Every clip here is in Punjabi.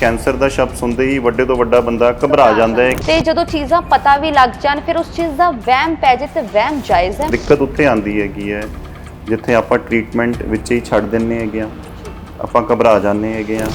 ਕੈਂਸਰ ਦਾ ਸ਼ਬਦ ਸੁਣਦੇ ਹੀ ਵੱਡੇ ਤੋਂ ਵੱਡਾ ਬੰਦਾ ਘਬਰਾ ਜਾਂਦਾ ਹੈ। ਤੇ ਜਦੋਂ ਚੀਜ਼ਾਂ ਪਤਾ ਵੀ ਲੱਗ ਜਾਣ ਫਿਰ ਉਸ ਚੀਜ਼ ਦਾ ਵਹਿਮ ਪੈ ਜੇ ਤੇ ਵਹਿਮ ਜਾਇਜ਼ ਹੈ। ਦਿੱਕਤ ਉੱਥੇ ਆਂਦੀ ਹੈਗੀ ਹੈ ਜਿੱਥੇ ਆਪਾਂ ਟ੍ਰੀਟਮੈਂਟ ਵਿੱਚ ਹੀ ਛੱਡ ਦਿੰਨੇ ਹੈਗੇ ਆ ਆਪਾਂ ਘਬਰਾ ਜਾਂਦੇ ਹੈਗੇ ਆ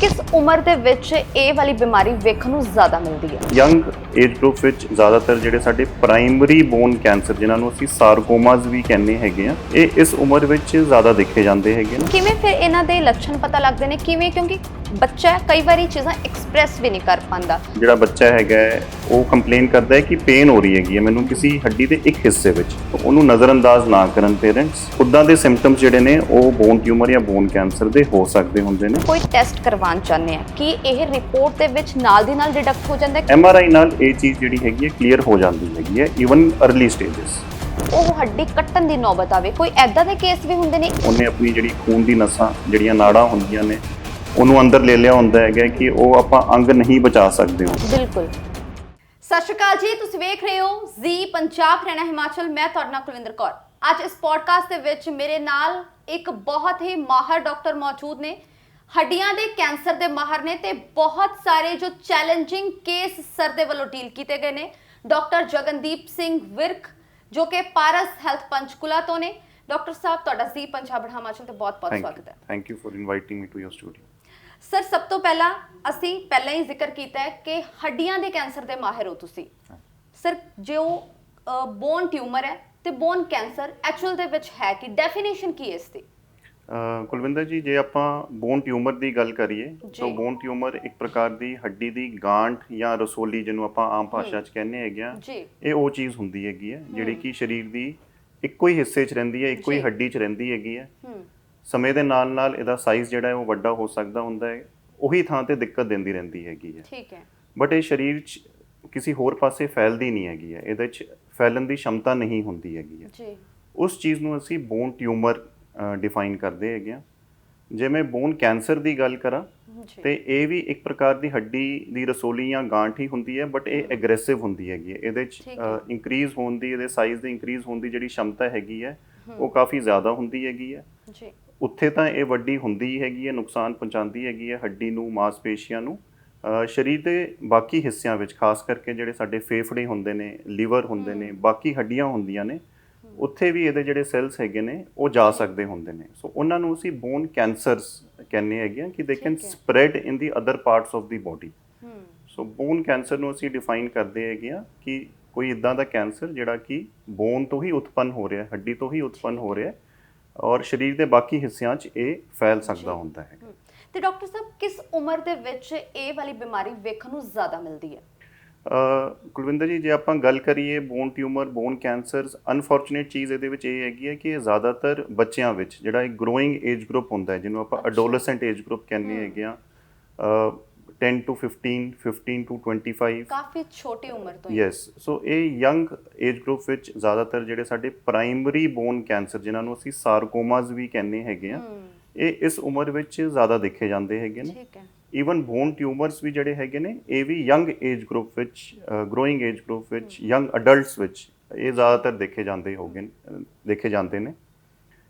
ਕਿਸ ਉਮਰ ਦੇ ਵਿੱਚ ਇਹ ਵਾਲੀ ਬਿਮਾਰੀ ਵੇਖਣ ਨੂੰ ਜ਼ਿਆਦਾ ਮਿਲਦੀ ਹੈ? ਯੰਗ ਏਜ ਗਰੁੱਪ ਵਿੱਚ ਜ਼ਿਆਦਾਤਰ ਜਿਹੜੇ ਸਾਡੇ ਪ੍ਰਾਇਮਰੀ ਬੋਨ ਕੈਂਸਰ ਜਿਨ੍ਹਾਂ ਨੂੰ ਅਸੀਂ ਸਾਰਕੋਮਾਸ ਵੀ ਕਹਿੰਦੇ ਹੈਗੇ ਆ ਇਹ ਇਸ ਉਮਰ ਵਿੱਚ ਜ਼ਿਆਦਾ ਦੇਖੇ ਜਾਂਦੇ ਹੈਗੇ ਨੇ। ਕਿਵੇਂ ਫਿਰ ਇਹਨਾਂ ਦੇ ਲੱਛਣ ਪਤਾ ਲੱਗਦੇ ਨੇ? ਕਿਵੇਂ? ਕਿਉਂਕਿ ਬੱਚਾ ਹੈ, ਕਈ ਵਾਰੀ ਚੀਜ਼ਾਂ ਐਕਸਪ੍ਰੈਸ ਵੀ ਨਹੀਂ ਕਰ ਪਾਉਂਦਾ। ਜਿਹੜਾ ਬੱਚਾ ਹੈਗਾ ਹੈ, ਉਹ ਕੰਪਲੇਨ ਕਰਦਾ ਹੈ ਕਿ ਪੇਨ ਹੋ ਰਹੀ ਹੈਗੀ ਹੈ ਮੈਨੂੰ ਕਿਸੇ ਹੱਡੀ ਦੇ ਇੱਕ ਹਿੱਸੇ ਵਿੱਚ। ਤਾਂ ਉਹਨੂੰ ਨਜ਼ਰਅੰਦਾਜ਼ ਨਾ ਕਰਨ ਪੇਰੈਂਟਸ ਉੱਦਾਂ ਦੇ ਸਿੰਪਟਮਸ ਜਿਹੜੇ ਨੇ ਉਹ ਬੋਨ ਟਿਊਮਰ ਜਾਂ ਬੋਨ ਕੈਂਸਰ ਦੇ ਹੋ ਸਕਦੇ ਹੁੰਦੇ ਨੇ। ਕੋਈ ਟੈਸਟ ਕਰਵਾਉਣ ਚਾਹੁੰਦੇ ਆ ਕਿ ਇਹ ਰਿਪੋਰਟ ਦੇ ਵਿੱਚ ਨਾਲ ਦੀ ਨਾਲ ਡਿਡਕਟ ਹੋ ਜਾਂਦਾ ਹੈ ਐਮਆਰਆਈ ਨਾਲ ਇਹ ਚੀਜ਼ ਜਿਹੜੀ ਹੈਗੀ ਹੈ ਕਲੀਅਰ ਹੋ ਜਾਂਦੀ ਹੈਗੀ ਹੈ ਈਵਨ अर्ਲੀ ਸਟੇजेस ਕਿ ਉਹ ਹੱਡੀ ਕੱਟਣ ਦੀ ਨੌਬਤ ਆਵੇ। ਕੋਈ ਐਦਾਂ ਦੇ ਕੇਸ ਵੀ ਹੁੰਦੇ ਨੇ? ਉਹਨੇ ਆਪਣੀ ਜਿਹੜੀ ਖੂਨ ਦੀ ਨਸਾਂ ਜਿਹੜੀਆਂ ਨਾੜਾਂ ਹੁੰਦੀਆਂ ਨੇ ਉਹਨੂੰ ਅੰਦਰ ਲੈ ਲਿਆ ਹੁੰਦਾ ਹੈਗਾ ਕਿ ਉਹ ਆਪਾਂ ਅੰਗ ਨਹੀਂ ਬਚਾ ਸਕਦੇ ਹਾਂ ਬਿਲਕੁਲ। ਸਤਿ ਸ਼੍ਰੀ ਅਕਾਲ ਜੀ ਤੁਸੀਂ ਵੇਖ ਰਹੇ ਹੋ ਜ਼ੀ ਪੰਜਾਬ ਹਰਿਆਣਾ ਹਿਮਾਚਲ। ਮੈਂ ਤੁਹਾਡੇ ਨਾਲ ਕੁਲਵਿੰਦਰ ਕੌਰ। ਅੱਜ ਇਸ ਪੋਡਕਾਸਟ ਦੇ ਵਿੱਚ ਮੇਰੇ ਨਾਲ ਇੱਕ ਬਹੁਤ ਹੀ ਮਾਹਰ ਡਾਕਟਰ ਮੌਜੂਦ ਨੇ। ਹੱਡੀਆਂ ਦੇ ਕੈਂਸਰ ਦੇ ਮਾਹਰ ਨੇ ਤੇ ਬਹੁਤ ਸਾਰੇ ਜੋ ਚੈਲੰਜਿੰਗ ਕੇਸ ਸਰ ਦੇ ਵੱਲੋਂ ਡੀਲ ਕੀਤੇ ਗਏ ਨੇ। ਡਾਕਟਰ ਜਗਨਦੀਪ ਸਿੰਘ ਵਿਰਕ ਜੋ ਕਿ ਪਾਰਸ ਹੈਲਥ ਪੰਚਕੁਲਾ ਤੋਂ ਨੇ। ਡਾਕਟਰ ਸਾਹਿਬ ਤੁਹਾਡਾ ਜ਼ੀ ਪੰਜਾਬ ਹਿਮਾਚਲ ਤੇ ਬਹੁਤ ਬਹੁਤ ਸਵਾਗਤ ਹੈ। Thank you for inviting me to your studio sir ਸਭ ਤੋਂ ਪਹਿਲਾਂ ਅਸੀਂ ਪਹਿਲਾਂ ਹੀ ਜ਼ਿਕਰ ਕੀਤਾ ਹੈ ਕਿ ਹੱਡੀਆਂ ਦੇ ਕੈਂਸਰ ਦੇ ਮਾਹਿਰ ਹੋ ਤੁਸੀਂ। ਸਰ ਜੋ ਬੋਨ ਟਿਊਮਰ ਹੈ ਤੇ ਬੋਨ ਕੈਂਸਰ ਐਕਚੁਅਲ ਦੇ ਵਿੱਚ ਹੈ ਕਿ ਡੈਫੀਨੇਸ਼ਨ ਕੀ ਹੈ ਇਸ ਦੀ? ਕੁਲਵਿੰਦਰ ਜੀ ਜੇ ਆਪਾਂ ਬੋਨ ਟਿਊਮਰ ਦੀ ਗੱਲ ਕਰੀਏ। ਤਾਂ ਬੋਨ ਟਿਊਮਰ ਇੱਕ ਪ੍ਰਕਾਰ ਦੀ ਹੱਡੀ ਦੀ ਗਾਂਠ ਜਾਂ ਰਸੋਲੀ ਜਿਹਨੂੰ ਆਪਾਂ ਆਮ ਭਾਸ਼ਾ 'ਚ ਕਹਿੰਦੇ ਹੈਗੇ ਆ ਇਹ ਉਹ ਚੀਜ਼ ਹੁੰਦੀ ਹੈਗੀ ਹੈ ਜਿਹੜੀ ਕਿ ਸਰੀਰ ਦੀ ਇੱਕੋ ਹੀ ਹਿੱਸੇ 'ਚ ਰਹਿੰਦੀ ਹੈ ਇੱਕੋ ਹੀ। ਹੱਡੀ 'ਚ ਰਹਿੰਦੀ ਹੈਗੀ ਹੂੰ। ਸਮੇਂ ਦੇ ਨਾਲ ਨਾਲ ਇਹਦਾ ਸਾਈਜ਼ ਜਿਹੜਾ ਹੈ ਉਹ ਵੱਡਾ ਹੋ ਸਕਦਾ ਹੁੰਦਾ ਹੈ ਉਹੀ ਥਾਂ ਤੇ ਦਿੱਕਤ ਦਿੰਦੀ ਰਹਿੰਦੀ ਹੈਗੀ ਹੈ। ਠੀਕ ਹੈ। ਬਟ ਇਹ ਸਰੀਰ 'ਚ ਕਿਸੇ ਹੋਰ ਪਾਸੇ ਫੈਲਦੀ ਨਹੀਂ ਹੈਗੀ ਹੈ ਇਹਦੇ 'ਚ ਫੈਲਣ ਦੀ ਸ਼ਮਤਾ ਨਹੀਂ ਹੁੰਦੀ ਹੈਗੀ ਹੈ। ਜੀ। ਉਸ ਚੀਜ਼ ਨੂੰ ਅਸੀਂ ਬੋਨ ਟਿਊਮਰ ਡਿਫਾਈਨ ਕਰਦੇ ਹੈਗੇ ਆ ਜੇ ਮੈਂ ਬੋਨ ਕੈਂਸਰ ਦੀ ਗੱਲ ਕਰਾਂ ਤੇ ਇਹ ਵੀ ਇੱਕ ਪ੍ਰਕਾਰ ਦੀ ਹੱਡੀ ਦੀ ਰਸੋਲੀ ਜਾਂ ਗਾਂਠ ਹੀ ਹੁੰਦੀ ਹੈ ਬਟ ਇਹ ਐਗਰੈਸਿਵ ਹੁੰਦੀ ਹੈਗੀ ਹੈ। ਇਹਦੇ 'ਚ। ਇਨਕਰੀਜ਼ ਹੋਣ ਦੀ ਇਹਦੇ ਸਾਈਜ਼ ਦੇ ਇਨਕਰੀਜ਼ ਹੋਣ ਦੀ ਜਿਹੜੀ ਸ਼ਮਤਾ ਹੈਗੀ ਹੈ। ਉਹ ਕਾਫੀ ਜ਼ਿਆਦਾ ਹੁੰਦੀ ਹੈਗੀ ਹੈ। ਜੀ। ਉੱਥੇ ਤਾਂ ਇਹ ਵੱਡੀ ਹੁੰਦੀ ਹੈਗੀ ਹੈ ਨੁਕਸਾਨ ਪਹੁੰਚਾਉਂਦੀ ਹੈਗੀ ਹੈ ਹੱਡੀ ਨੂੰ ਮਾਸਪੇਸ਼ੀਆਂ ਨੂੰ। ਸਰੀਰ ਦੇ ਬਾਕੀ ਹਿੱਸਿਆਂ ਵਿੱਚ ਖਾਸ ਕਰਕੇ ਜਿਹੜੇ ਸਾਡੇ ਫੇਫੜੇ ਹੁੰਦੇ ਨੇ ਲੀਵਰ ਹੁੰਦੇ ਨੇ ਬਾਕੀ ਹੱਡੀਆਂ ਹੁੰਦੀਆਂ ਨੇ ਉੱਥੇ ਵੀ ਇਹਦੇ ਜਿਹੜੇ ਸੈਲਸ ਹੈਗੇ ਨੇ ਉਹ ਜਾ ਸਕਦੇ ਹੁੰਦੇ ਨੇ। ਸੋ ਉਹਨਾਂ ਨੂੰ ਅਸੀਂ ਬੋਨ ਕੈਂਸਰਸ ਕਹਿੰਦੇ ਹੈਗੇ ਆ ਕਿ they can. Spread in the other parts of the body so bone cancer ਨੂੰ ਅਸੀਂ ਡਿਫਾਈਨ ਕਰਦੇ ਹੈਗੇ ਆ ਕਿ ਕੋਈ ਇਦਾਂ ਦਾ ਕੈਂਸਰ ਜਿਹੜਾ ਕਿ ਬੋਨ ਤੋਂ ਹੀ ਉਤਪੰਨ ਹੋ ਰਿਹਾ ਹੱਡੀ ਤੋਂ ਹੀ ਉਤਪੰਨ ਹੋ ਰਿਹਾ ਹੈ ਔਰ ਸਰੀਰ ਦੇ ਬਾਕੀ ਹਿੱਸਿਆਂ 'ਚ ਇਹ ਫੈਲ ਸਕਦਾ ਹੁੰਦਾ ਹੈ। ਤੇ ਡਾਕਟਰ ਸਾਹਿਬ ਕਿਸ ਉਮਰ ਦੇ ਵਿੱਚ ਇਹ ਵਾਲੀ ਬਿਮਾਰੀ ਵੇਖਣ ਨੂੰ ਜ਼ਿਆਦਾ ਮਿਲਦੀ ਹੈ ਅ, ਕੁਲਵਿੰਦਰ ਜੀ ਜੇ ਆਪਾਂ ਗੱਲ ਕਰੀਏ bone tumour bone cancers unfortunate ਚੀਜ਼ ਇਹਦੇ ਵਿੱਚ ਇਹ ਹੈਗੀ ਹੈ ਕਿ ਇਹ ਜ਼ਿਆਦਾਤਰ ਬੱਚਿਆਂ ਵਿੱਚ ਜਿਹੜਾ ਇੱਕ ਗਰੋਇੰਗ ਏਜ ਗਰੁੱਪ ਹੁੰਦਾ ਹੈ ਜਿਹਨੂੰ ਆਪਾਂ ਅੱਛਾ। ਅਡੋਲੈਸੈਂਟ ਏਜ ਗਰੁੱਪ ਕਹਿੰਦੇ ਹੈਗੇ ਆ ਅ, 10 ਟੂ 15 15 ਟੂ 25 ਕਾਫੀ ਛੋਟੀ ਉਮਰ ਤੋਂ ਯੈਸ ਸੋ ਇਹ ਯੰਗ ਏਜ ਗਰੁੱਪ ਵਿੱਚ ਜ਼ਿਆਦਾਤਰ ਜਿਹੜੇ ਸਾਡੇ ਪ੍ਰਾਇਮਰੀ ਬੋਨ ਕੈਂਸਰ ਜਿਨ੍ਹਾਂ ਨੂੰ ਅਸੀਂ ਸਾਰਕੋਮਾਸ ਵੀ ਕਹਿੰਦੇ ਹੈਗੇ ਆ ਇਹ ਇਸ ਉਮਰ ਵਿੱਚ ਜ਼ਿਆਦਾ ਦੇਖੇ ਜਾਂਦੇ ਹੈਗੇ ਨੇ। ਠੀਕ ਹੈ। ਈਵਨ ਬੋਨ ਟਿਊਮਰਸ ਵੀ ਜਿਹੜੇ ਹੈਗੇ ਨੇ ਇਹ ਵੀ ਯੰਗ ਏਜ ਗਰੁੱਪ ਵਿੱਚ ਗਰੋਇੰਗ ਏਜ ਗਰੁੱਪ ਵਿੱਚ ਯੰਗ ਅਡਲਟਸ ਵਿੱਚ ਇਹ ਜ਼ਿਆਦਾਤਰ ਦੇਖੇ ਜਾਂਦੇ ਹੋਗੇ ਦੇਖੇ ਜਾਂਦੇ ਨੇ।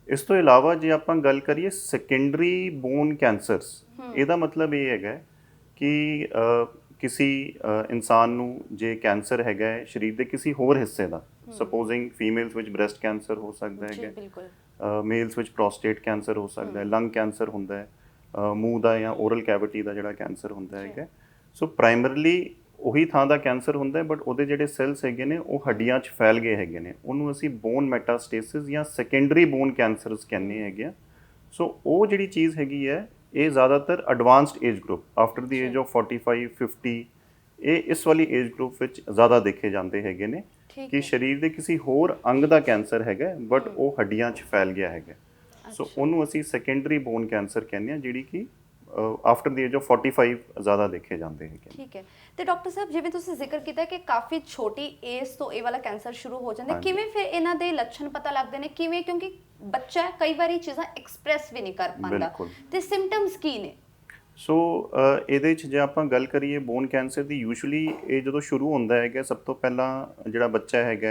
ਇਸ ਤੋਂ ਇਲਾਵਾ ਜੇ ਆਪਾਂ ਗੱਲ ਕਰੀਏ ਸੈਕੰਡਰੀ ਬੋਨ ਕੈਂਸਰਸ ਇਹਦਾ ਮਤਲਬ ਇਹ ਹੈਗਾ ਕਿ ਕਿਸੇ ਇਨਸਾਨ ਨੂੰ ਜੇ ਕੈਂਸਰ ਹੈਗਾ ਹੈ ਸਰੀਰ ਦੇ ਕਿਸੇ ਹੋਰ ਹਿੱਸੇ ਦਾ ਸਪੋਜ਼ਿੰਗ ਫੀਮੇਲਸ ਵਿੱਚ ਬ੍ਰੈਸਟ ਕੈਂਸਰ ਹੋ ਸਕਦਾ ਹੈਗਾ ਬਿਲਕੁਲ। ਮੇਲਸ ਵਿੱਚ ਪ੍ਰੋਸਟੇਟ ਕੈਂਸਰ ਹੋ ਸਕਦਾ ਹੈ ਲੰਗ ਕੈਂਸਰ ਹੁੰਦਾ ਹੈ ਮੂੰਹ ਦਾ ਜਾਂ ਓਰਲ ਕੈਵਿਟੀ ਦਾ ਜਿਹੜਾ ਕੈਂਸਰ ਹੁੰਦਾ ਹੈਗਾ ਸੋ ਪ੍ਰਾਇਮਰੀਲੀ ਉਹੀ ਥਾਂ ਦਾ ਕੈਂਸਰ ਹੁੰਦਾ ਹੈ ਬਟ ਉਹਦੇ ਜਿਹੜੇ ਸੈਲਸ ਹੈਗੇ ਨੇ ਉਹ ਹੱਡੀਆਂ 'ਚ ਫੈਲ ਗਏ ਹੈਗੇ ਨੇ। ਉਹਨੂੰ ਅਸੀਂ ਬੋਨ ਮੈਟਾਸਟੇਸਿਸ ਜਾਂ ਸੈਕੰਡਰੀ ਬੋਨ ਕੈਂਸਰਸ ਕਹਿੰਦੇ ਹੈਗੇ ਆ। ਸੋ ਉਹ ਜਿਹੜੀ ਚੀਜ਼ ਹੈਗੀ ਹੈ ਇਹ ਜ਼ਿਆਦਾਤਰ advanced age group after the age of 45 50 ਇਹ ਇਸ ਵਾਲੀ ਏਜ ਗਰੁੱਪ ਵਿੱਚ ਜ਼ਿਆਦਾ ਦੇਖੇ ਜਾਂਦੇ ਹੈਗੇ ਨੇ ਕਿ ਸਰੀਰ ਦੇ ਕਿਸੇ ਹੋਰ ਅੰਗ ਦਾ ਕੈਂਸਰ ਹੈਗਾ ਬਟ ਉਹ ਹੱਡੀਆਂ 'ਚ ਫੈਲ ਗਿਆ ਹੈਗਾ ਸੋ। ਉਹਨੂੰ ਅਸੀਂ ਸੈਕੰਡਰੀ ਬੋਨ ਕੈਂਸਰ ਕਹਿੰਦੇ ਆ ਜਿਹੜੀ ਕਿ ਆਫਟਰ ਦੀ ਏਜ ਆਫ 45 ਜ਼ਿਆਦਾ ਦੇਖੇ ਜਾਂਦੇ ਹੈਗੇ ਠੀਕ ਹੈ। ਤੇ ਡਾਕਟਰ ਸਾਹਿਬ ਜਿਵੇਂ ਤੁਸੀਂ ਜ਼ਿਕਰ ਕੀਤਾ ਕਿ ਕਾਫੀ ਛੋਟੀ ਏਜ ਤੋਂ ਇਹ ਵਾਲਾ ਕੈਂਸਰ ਸ਼ੁਰੂ ਹੋ ਜਾਂਦਾ। ਕਿਵੇਂ ਫਿਰ ਇਹਨਾਂ ਦੇ ਲੱਛਣ ਪਤਾ ਲੱਗਦੇ ਨੇ? ਕਿਵੇਂ? ਕਿਉਂਕਿ ਬੱਚਾ ਕਈ ਵਾਰੀ ਚੀਜ਼ਾਂ ਐਕਸਪ੍ਰੈਸ ਵੀ ਨਹੀਂ ਕਰ ਪਾਉਂਦਾ। ਤੇ ਸਿੰਪਟਮਸ ਕੀ ਨੇ? ਸੋ ਇਹਦੇ 'ਚ ਜੇ ਆਪਾਂ ਗੱਲ ਕਰੀਏ ਬੋਨ ਕੈਂਸਰ ਦੀ ਯੂਜੂਲੀ ਇਹ ਜਦੋਂ ਸ਼ੁਰੂ ਹੁੰਦਾ ਹੈਗਾ ਸਭ ਤੋਂ ਪਹਿਲਾਂ ਜਿਹੜਾ ਬੱਚਾ ਹੈਗਾ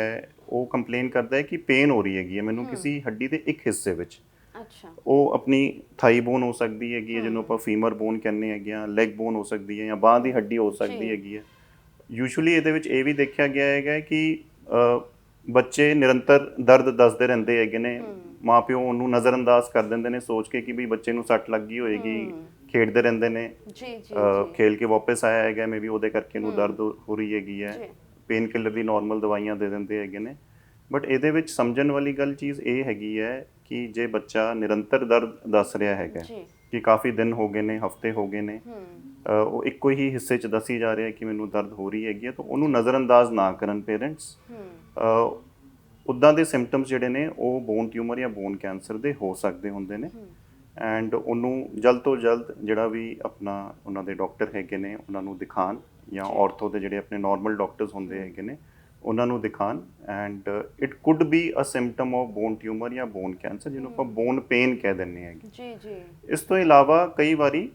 ਉਹ ਕੰਪਲੇਨ ਕਰਦਾ ਹੈ ਕਿ ਪੇਨ ਹੋ ਰਹੀ ਹੈਗੀ ਮੈਨੂੰ ਕਿਸੇ ਹੱਡੀ ਦੇ ਇੱਕ ਹਿੱਸੇ ਵਿੱਚ। ਅੱਛਾ। ਉਹ ਆਪਣੀ ਥਾਈ ਬੋਨ ਹੋ ਸਕਦੀ ਹੈਗੀ ਹੈ ਜਿਹਨੂੰ ਆਪਾਂ ਫੀਮਰ ਬੋਨ ਕਹਿੰਦੇ ਹੈਗੇ ਆ ਲੈਗ ਬੋਨ ਹੋ ਸਕਦੀ ਹੈ ਜਾਂ ਬਾਹ ਦੀ ਹੱਡੀ ਹੋ ਸਕਦੀ। ਹੈਗੀ ਹੈ। ਯੂਜੂਲੀ ਇਹਦੇ ਵਿੱਚ ਇਹ ਵੀ ਦੇਖਿਆ ਗਿਆ ਹੈਗਾ ਕਿ ਬੱਚੇ ਨਿਰੰਤਰ ਦਰਦ ਦੱਸਦੇ ਰਹਿੰਦੇ ਹੈਗੇ ਨੇ। ਮਾਪਿਓ ਉਹਨੂੰ ਨਜ਼ਰਅੰਦਾਜ਼ ਕਰ ਦਿੰਦੇ ਨੇ ਸੋਚ ਕੇ ਕਿ ਵੀ ਬੱਚੇ ਨੂੰ ਸੱਟ ਲੱਗੀ ਹੋਏਗੀ ਖੇਡਦੇ ਰਹਿੰਦੇ ਨੇ। ਜੀ ਜੀ ਖੇਲ ਕੇ ਵਾਪਸ ਆਇਆ ਹੈਗਾ ਮੇਬੀ ਉਹਦੇ ਕਰਕੇ ਇਹਨੂੰ ਦਰਦ ਹੋ ਰਹੀ ਹੈਗੀ। ਹੈ। ਪੇਨ ਕਿਲਰ ਦੀ ਨਾਰਮਲ ਦਵਾਈਆਂ ਦੇ ਦਿੰਦੇ ਹੈਗੇ ਨੇ। ਬਟ ਇਹਦੇ ਵਿੱਚ ਸਮਝਣ ਵਾਲੀ ਗੱਲ ਚੀਜ਼ ਇਹ ਹੈਗੀ ਹੈ ਕਿ ਜੇ ਬੱਚਾ ਨਿਰੰਤਰ ਦਰਦ ਦੱਸ ਰਿਹਾ ਹੈਗਾ ਜੀ। ਕਿ ਕਾਫੀ ਦਿਨ ਹੋ ਗਏ ਨੇ ਹਫ਼ਤੇ ਹੋ ਗਏ ਨੇ ਉਹ ਇੱਕੋ ਹੀ ਹਿੱਸੇ 'ਚ ਦੱਸੀ ਜਾ ਰਿਹਾ ਕਿ ਮੈਨੂੰ ਦਰਦ ਹੋ ਰਹੀ ਹੈਗੀ ਹੈ ਤਾਂ ਉਹਨੂੰ ਨਜ਼ਰਅੰਦਾਜ਼ ਨਾ ਕਰਨ ਪੇਰੈਂਟਸ। ਉਦਾਂ ਦੇ ਸਿੰਪਟਮਸ ਜਿਹੜੇ ਨੇ ਉਹ ਬੋਨ ਟਿਊਮਰ ਜਾਂ ਬੋਨ ਕੈਂਸਰ ਦੇ ਹੋ ਸਕਦੇ ਹੁੰਦੇ ਨੇ। ਐਂਡ ਉਹਨੂੰ ਜਲਦ ਤੋਂ ਜਲਦ ਜਿਹੜਾ ਵੀ ਆਪਣਾ ਉਹਨਾਂ ਦੇ ਡਾਕਟਰ ਹੈਗੇ ਨੇ ਉਹਨਾਂ ਨੂੰ ਦਿਖਾਣ ਜਾਂ ਔਰਥੋ ਦੇ ਜਿਹੜੇ ਆਪਣੇ ਨਾਰਮਲ ਡਾਕਟਰਸ ਹੁੰਦੇ ਹੈਗੇ ਨੇ ਉਹਨਾਂ ਨੂੰ ਦਿਖਾਣ and it could be a symptom of bone tumour ਜਾਂ ਬੋਨ ਕੈਂਸਰ ਜਿਹਨੂੰ ਆਪਾਂ ਬੋਨ ਪੇਨ ਕਹਿ ਦਿੰਦੇ ਹੈਗੇ। ਜੀ ਜੀ। ਇਸ ਤੋਂ ਇਲਾਵਾ ਕਈ ਵਾਰੀ